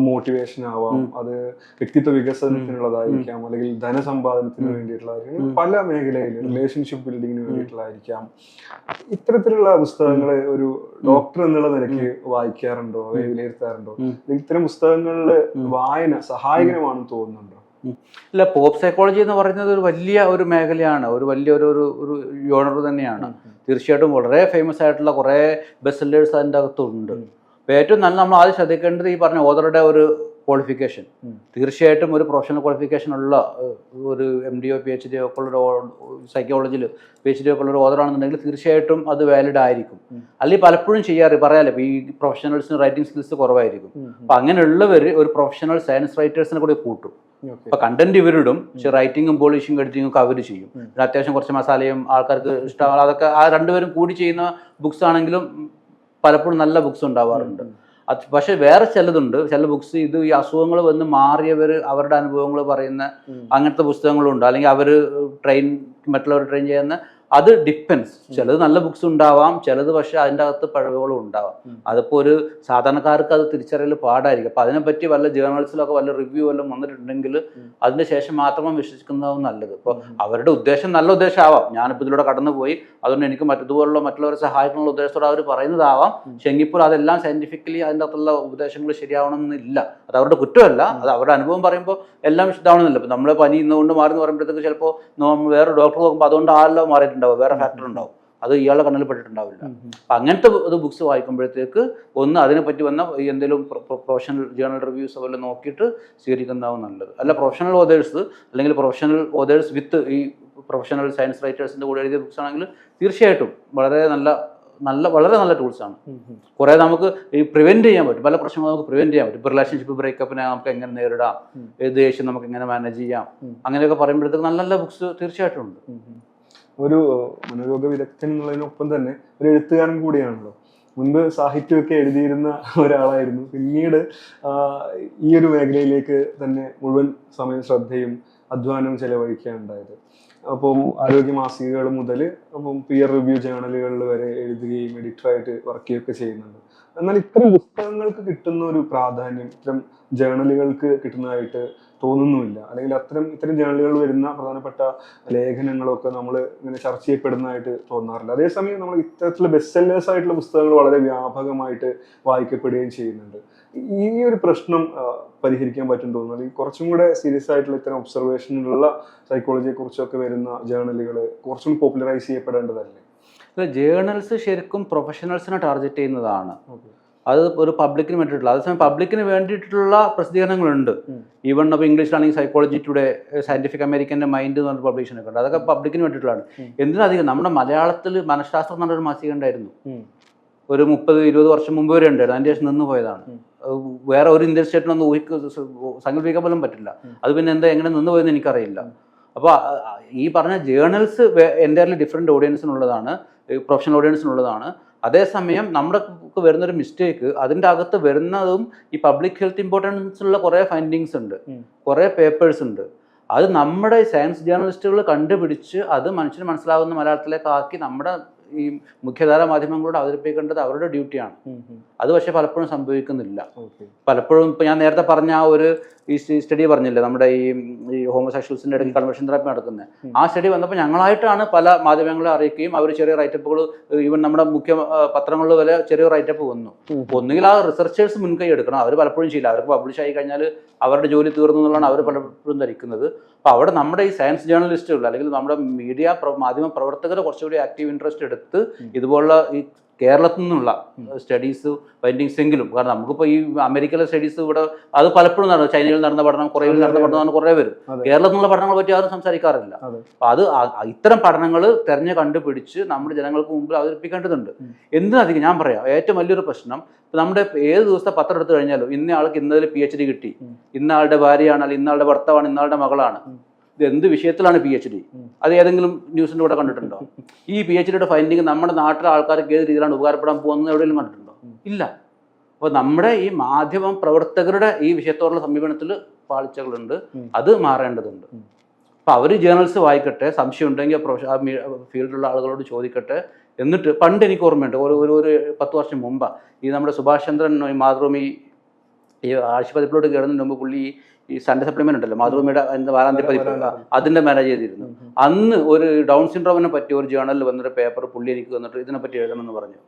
മോട്ടിവേഷൻ ആവാം അത് വ്യക്തിത്വ വികസനത്തിനുള്ളതായിരിക്കാം അല്ലെങ്കിൽ ധനസമ്പാദനത്തിന്. വേണ്ടിയിട്ടുള്ളതായിരിക്കും പല മേഖലയിൽ. റിലേഷൻഷിപ്പ് ബിൽഡിങ്ങിന് വേണ്ടിയിട്ടുള്ളതായിരിക്കാം. ഇത്തരത്തിലുള്ള പുസ്തകങ്ങൾ ഒരു ഡോക്ടർ എന്നുള്ള നിലയ്ക്ക് വായിക്കാറുണ്ടോ? വിലയിരുത്താറുണ്ടോ. ഇത്തരം പുസ്തകങ്ങളിൽ വായന സഹായകരമാണെന്ന് തോന്നുന്നുണ്ടോ? ഇല്ല പോപ്പ് സൈക്കോളജി എന്ന് പറയുന്നത് ഒരു വലിയ ഒരു മേഖലയാണ്. ഒരു വലിയ ഒരു ഒരു യോണർ തന്നെയാണ്. തീർച്ചയായിട്ടും വളരെ ഫേമസ് ആയിട്ടുള്ള കുറേ ബെസ്റ്റ് സെല്ലേഴ്സ് അതിന്റെ അകത്തുണ്ട്. അപ്പോൾ ഏറ്റവും നല്ല നമ്മൾ ആദ്യം ശ്രദ്ധിക്കേണ്ടത് ഈ പറഞ്ഞ ഓതറുടെ ഒരു ക്വാളിഫിക്കേഷൻ. തീർച്ചയായിട്ടും ഒരു പ്രൊഫഷണൽ ക്വാളിഫിക്കേഷൻ ഉള്ള ഒരു M D or P H D ഒക്കെ ഉള്ള സൈക്കോളജിയിൽ പി എച്ച് ഡി ഒക്കെ ഉള്ള ഒരു ഓതറാണെന്നുണ്ടെങ്കിൽ തീർച്ചയായിട്ടും അത് വാലിഡ് ആയിരിക്കും. അല്ലെങ്കിൽ പലപ്പോഴും ചെയ്യാറ് പറയാലോ ഈ പ്രൊഫഷണൽസിന് റൈറ്റിംഗ് സ്കിൽസ് കുറവായിരിക്കും. അപ്പം അങ്ങനെയുള്ളവർ ഒരു പ്രൊഫഷണൽ സയൻസ് റൈറ്റേഴ്സിനെ കൂടി കൂട്ടും. ഇപ്പൊ കണ്ടന്റ് ഇവരിടും പക്ഷെ റൈറ്റിംഗും പോളിഷിംഗ് എഡിറ്റിംഗും ഒക്കെ അവർ ചെയ്യും. അത്യാവശ്യം കുറച്ച് മസാലയും ആൾക്കാർക്ക് ഇഷ്ടമാണ് അതൊക്കെ ആ രണ്ടുപേരും കൂടി ചെയ്യുന്ന ബുക്സ് ആണെങ്കിലും പലപ്പോഴും നല്ല ബുക്സ് ഉണ്ടാവാറുണ്ട്. അത് പക്ഷെ വേറെ ചിലതുണ്ട്. ചില ബുക്സ് ഇത് ഈ അസുഖങ്ങൾ വന്ന് മാറിയവർ അവരുടെ അനുഭവങ്ങൾ പറയുന്ന അങ്ങനത്തെ പുസ്തകങ്ങളുണ്ട്. അല്ലെങ്കിൽ അവർ ട്രെയിൻ മറ്റുള്ളവർ ട്രെയിൻ ചെയ്യുന്ന അത് ഡിപ്പെൻസ് ചിലത് നല്ല ബുക്സ് ഉണ്ടാവാം ചിലത് പക്ഷെ അതിന്റെ അകത്ത് പഴവുകളും ഉണ്ടാവാം. അതിപ്പോൾ ഒരു സാധാരണക്കാർക്ക് അത് തിരിച്ചറിയൽ പാടായിരിക്കും. അപ്പം അതിനെപ്പറ്റി വല്ല ജേർണൽസിലൊക്കെ വല്ല റിവ്യൂ വല്ലതും വന്നിട്ടുണ്ടെങ്കിൽ. അതിന് ശേഷം മാത്രം വിശ്വസിക്കുന്നതാവും നല്ലത്. ഇപ്പോൾ അവരുടെ ഉദ്ദേശം നല്ല ഉദ്ദേശമാവാം. ഞാനിപ്പോൾ ഇതിലൂടെ കടന്നുപോയി. അതുകൊണ്ട് എനിക്ക് മറ്റതുപോലുള്ള മറ്റുള്ളവരെ സഹായിക്കാനുള്ള ഉദ്ദേശത്തോടെ അവർ പറയുന്നതാവാം. ഉം. പക്ഷെ എങ്കിൽ അതെല്ലാം സയന്റിഫിക്കലി അതിന്റെ അകത്തുള്ള ഉപദേശങ്ങൾ ശരിയാവണമെന്നില്ല. അത് അവരുടെ കുറ്റമല്ല. അത് അവരുടെ അനുഭവം പറയുമ്പോൾ എല്ലാം ഇതാവണമെന്നില്ല ഇപ്പം നമ്മളെ പനി ഇന്നുകൊണ്ട് മാറി എന്ന് പറയുമ്പോഴത്തേക്ക് ചിലപ്പോൾ വേറെ ഡോക്ടർ നോക്കുമ്പോൾ അതുകൊണ്ട് ആളല്ലോ മാറിയിട്ടുണ്ടാവും വേറെ ഫാക്ടർ ഉണ്ടാവും. അത് ഇയാളുടെ കണ്ണിൽ പെട്ടിട്ടുണ്ടാവില്ല. അപ്പം അങ്ങനത്തെ ഇത് ബുക്സ് വായിക്കുമ്പോഴത്തേക്ക് ഒന്ന് അതിനെപ്പറ്റി വന്ന എന്തെങ്കിലും പ്രൊഫഷണൽ ജേണൽ റിവ്യൂസ് പോലെ നോക്കിയിട്ട് സ്വീകരിക്കുന്നതാവും നല്ലത്. അല്ല പ്രൊഫഷണൽ ഓതേഴ്സ് അല്ലെങ്കിൽ പ്രൊഫഷണൽ ഓതേഴ്സ് വിത്ത് ഈ പ്രൊഫഷണൽ സയൻസ് റൈറ്റേഴ്സിന്റെ കൂടെ എഴുതിയ ബുക്സ് ആണെങ്കിൽ തീർച്ചയായിട്ടും വളരെ നല്ല നല്ല വളരെ നല്ല ടൂൾസ് ആണ്. കുറേ നമുക്ക് ഈ പ്രിവെന്റ് ചെയ്യാൻ പറ്റും. പല പ്രശ്നങ്ങളും നമുക്ക് പ്രിവെന്റ് ചെയ്യാൻ പറ്റും. ഇപ്പോൾ റിലേഷൻഷിപ്പ് ബ്രേക്കപ്പിനെ നമുക്ക് എങ്ങനെ നേരിടാം? ദേഷ്യം നമുക്ക് എങ്ങനെ മാനേജ് ചെയ്യാം. അങ്ങനെയൊക്കെ പറയുമ്പോഴത്തേക്ക് നല്ല നല്ല ബുക്സ് തീർച്ചയായിട്ടും ഉണ്ട്. ഒരു മനോരോഗ വിദഗ്ധൻ എന്നുള്ളതിനൊപ്പം തന്നെ ഒരു എഴുത്തുകാരൻ കൂടിയാണല്ലോ. മുൻപ് സാഹിത്യമൊക്കെ എഴുതിയിരുന്ന ഒരാളായിരുന്നു. പിന്നീട് ഈ ഒരു മേഖലയിലേക്ക് തന്നെ മുഴുവൻ സമയം ശ്രദ്ധയും അധ്വാനവും ചെലവഴിക്കുകയുണ്ടായത്. അപ്പം ആരോഗ്യ മാസികകൾ മുതൽ അപ്പം പിയർ റിവ്യൂ ജേണലുകളിൽ വരെ എഴുതുകയും എഡിറ്ററായിട്ട് വർക്ക് ചെയ്യുകയൊക്കെ ചെയ്യുന്നുണ്ട്. എന്നാൽ ഇത്തരം പുസ്തകങ്ങൾക്ക് കിട്ടുന്ന ഒരു പ്രാധാന്യം ഇത്തരം ജേണലുകൾക്ക് കിട്ടുന്നതായിട്ട് തോന്നുന്നുമില്ല. അല്ലെങ്കിൽ അത്തരം ഇത്തരം ജേണലുകൾ വരുന്ന പ്രധാനപ്പെട്ട ലേഖനങ്ങളൊക്കെ നമ്മൾ ഇങ്ങനെ ചർച്ച ചെയ്യപ്പെടുന്നതായിട്ട് തോന്നാറില്ല. അതേസമയം നമ്മൾ ഇത്തരത്തിലുള്ള ബെസ്റ്റ് സെല്ലേഴ്സ് ആയിട്ടുള്ള പുസ്തകങ്ങൾ വളരെ വ്യാപകമായിട്ട് വായിക്കപ്പെടുകയും ചെയ്യുന്നുണ്ട്. ഈ ഒരു പ്രശ്നം പരിഹരിക്കാൻ പറ്റും തോന്നുന്നു. അല്ലെങ്കിൽ കുറച്ചും കൂടെ സീരിയസ് ആയിട്ടുള്ള ഇത്തരം ഒബ്സർവേഷനിലുള്ള സൈക്കോളജിയെ കുറിച്ചൊക്കെ വരുന്ന ജേണലുകൾ കുറച്ചും കൂടി പോപ്പുലറൈസ് ചെയ്യപ്പെടേണ്ടതല്ലേ? അല്ല ജേണൽസ് ശരിക്കും പ്രൊഫഷണൽസിനെ ടാർഗറ്റ് ചെയ്യുന്നതാണ്. അത് ഒരു പബ്ലിക്കിന് വേണ്ടിയിട്ടുള്ള അതേസമയം പബ്ലിക്കിന് വേണ്ടിയിട്ടുള്ള പ്രസിദ്ധീകരണങ്ങളുണ്ട്. ഈവൺ അപ്പോൾ ഇംഗ്ലീഷിലാണെങ്കിൽ സൈക്കോളജി ടുഡേ സയന്റിഫിക് അമേരിക്കന്റെ മൈൻഡ് എന്ന് പറഞ്ഞ പബ്ലിക്കേഷൻ ഒക്കെ ഉണ്ട്. അതൊക്കെ പബ്ലിക്കിന് വേണ്ടിയിട്ടുള്ളതാണ്. എന്തിനധികം നമ്മുടെ മലയാളത്തിൽ മനഃശാസ്ത്രം എന്നൊരു മാസിക ഉണ്ടായിരുന്നു. ഒരു മുപ്പത് ഇരുപത് വർഷം മുമ്പ് വരെ ഉണ്ടായിരുന്നു. അതിന്റെ ശേഷം നിന്ന് പോയതാണ്. വേറെ ഒരു ഇന്ത്യൻ സ്റ്റേറ്റിനൊന്നും ഊഹിക്ക് സങ്കല്പിക്കാൻ പോലും പറ്റില്ല. അത് പിന്നെ എന്താ എങ്ങനെ നിന്ന് പോയെന്ന് എനിക്കറിയില്ല. അപ്പോൾ ഈ പറഞ്ഞ ജേർണൽസ് എന്റയർലി ഡിഫറെന്റ് ഓഡിയൻസിനുള്ളതാണ് പ്രൊഫഷണൽ ഓഡിയൻസിനുള്ളതാണ് അതേസമയം നമ്മുടെ വരുന്നൊരു മിസ്റ്റേക്ക് അതിന്റെ അകത്ത് വരുന്നതും ഈ പബ്ലിക് ഹെൽത്ത് ഇമ്പോർട്ടൻസ് ഉള്ള കുറേ ഫൈൻഡിങ്സ് ഉണ്ട്. കുറേ പേപ്പേഴ്സ് ഉണ്ട് അത് നമ്മുടെ സയൻസ് ജേർണലിസ്റ്റുകൾ കണ്ടുപിടിച്ച് അത് മനുഷ്യന് മനസ്സിലാവുന്ന മലയാളത്തിലേക്ക് ആക്കി നമ്മുടെ ഈ മുഖ്യധാര മാധ്യമങ്ങളോട് അവതരിപ്പിക്കേണ്ടത് അവരുടെ ഡ്യൂട്ടിയാണ്. അത് പക്ഷെ പലപ്പോഴും സംഭവിക്കുന്നില്ല. പലപ്പോഴും ഇപ്പൊ ഞാൻ നേരത്തെ പറഞ്ഞ ആ ഒരു ഈ സ്റ്റഡി പറഞ്ഞില്ലേ നമ്മുടെ ഈ ഈ ഹോമോസെക്ഷൽസിന്റെ ഇടയ്ക്ക് കൺവെൻഷൻ തെറാപ്പി നടക്കുന്നത്. ആ സ്റ്റഡി വന്നപ്പോൾ ഞങ്ങളായിട്ടാണ് പല മാധ്യമങ്ങളെ അറിയിക്കുകയും അവർ ചെറിയ റൈറ്റപ്പുകൾ ഈവൻ നമ്മുടെ മുഖ്യ പത്രങ്ങളിൽ വരെ ചെറിയ റൈറ്റപ്പ് വന്നു. ഒന്നുകിൽ ആ റിസർച്ചേഴ്സ് മുൻകൈ എടുക്കണം. അവർ പലപ്പോഴും ചെയ്യില്ല. അവർക്ക് പബ്ലിഷ് ആയി കഴിഞ്ഞാൽ അവരുടെ ജോലി തീർന്നു എന്നുള്ളതാണ് അവർ പലപ്പോഴും ധരിക്കുന്നത്. അപ്പോൾ അവിടെ നമ്മുടെ ഈ സയൻസ് ജേർണലിസ്റ്റുകൾ അല്ലെങ്കിൽ നമ്മുടെ മീഡിയ മാധ്യമ പ്രവർത്തകർ കുറച്ചുകൂടി ആക്റ്റീവ് ഇൻട്രസ്റ്റ് എടുത്ത് ഇതുപോലുള്ള ഈ കേരളത്തിൽ നിന്നുള്ള സ്റ്റഡീസ് പെയിന്റിങ്സെങ്കിലും എങ്കിലും കാരണം നമുക്കിപ്പോൾ ഈ അമേരിക്കയിലെ സ്റ്റഡീസ് ഇവിടെ അത് പലപ്പോഴും നടന്നു. ചൈനയിൽ നടന്ന പഠനം കുറേ നടന്ന പഠനമാണ് കുറേ വരും. കേരളത്തിൽ നിന്നുള്ള പഠനങ്ങളെ പറ്റി ആരും സംസാരിക്കാറില്ല. അപ്പോൾ അത് ഇത്തരം പഠനങ്ങൾ തെരഞ്ഞു കണ്ടുപിടിച്ച് നമ്മുടെ ജനങ്ങൾക്ക് മുമ്പിൽ അവതരിപ്പിക്കേണ്ടതുണ്ട്. എന്തിനധികം ഞാൻ പറയാം. ഏറ്റവും വലിയൊരു പ്രശ്നം നമ്മുടെ ഏത് ദിവസത്തെ പത്രം എടുത്തു കഴിഞ്ഞാലും ഇന്ന ആൾക്ക് ഇന്നതിൽ പി എച്ച് ഡി കിട്ടി. ഇന്നയാളുടെ ഇന്ന ആളുടെ ഭാര്യയാണ് അല്ലെങ്കിൽ ഇന്ന ആളുടെ ഭർത്താവാണ് ഇന്ന ആളുടെ മകളാണ്. ഇത് എന്ത് വിഷയത്തിലാണ് പി എച്ച് ഡി അത് ഏതെങ്കിലും ന്യൂസിന്റെ കൂടെ കണ്ടിട്ടുണ്ടോ? ഈ പി എച്ച് ഡിയുടെ ഫൈൻഡിങ് നമ്മുടെ നാട്ടിലെ ആൾക്കാർക്ക് ഏത് രീതിയിലാണ് ഉപകാരപ്പെടാൻ പോകുന്നത് എവിടെയെങ്കിലും കണ്ടിട്ടുണ്ടോ? ഇല്ല. അപ്പോൾ നമ്മുടെ ഈ മാധ്യമ പ്രവർത്തകരുടെ ഈ വിഷയത്തോടുള്ള സമീപനത്തിൽ പാളിച്ചകളുണ്ട്. അത് മാറേണ്ടതുണ്ട്. അപ്പം അവർ ജേർണൽസ് വായിക്കട്ടെ സംശയം ഉണ്ടെങ്കിൽ പ്രൊഫഷ ഫീൽഡിലുള്ള ആളുകളോട് ചോദിക്കട്ടെ. എന്നിട്ട് പണ്ട് എനിക്ക് ഓർമ്മയുണ്ട് ഒരു ഒരു ഒരു പത്ത് വർഷം മുമ്പാ ഈ നമ്മുടെ സുഭാഷ് ചന്ദ്രൻ മാതൃഭൂമി ഈ ആഴ്ചപ്പതിപ്പിലോട്ട് കയറുന്നതിന് മുമ്പ് പുള്ളി ഈ സൺഡേ സപ്ലിമെന്റ് ഉണ്ടല്ലോ മാതൃഭൂമിയുടെ വാരാന്ത്യ പതിപ്പ് അതിന്റെ മാനേജ് ചെയ്തിരുന്നു. അന്ന് ഒരു ഡൗൺ സിൻഡ്രോമിനെ പറ്റി ഒരു ജേണലിൽ വന്നൊരു പേപ്പർ പുള്ളി എനിക്ക് തന്നിട്ട് ഇതിനെപ്പറ്റി എഴുതണമെന്ന് പറഞ്ഞു.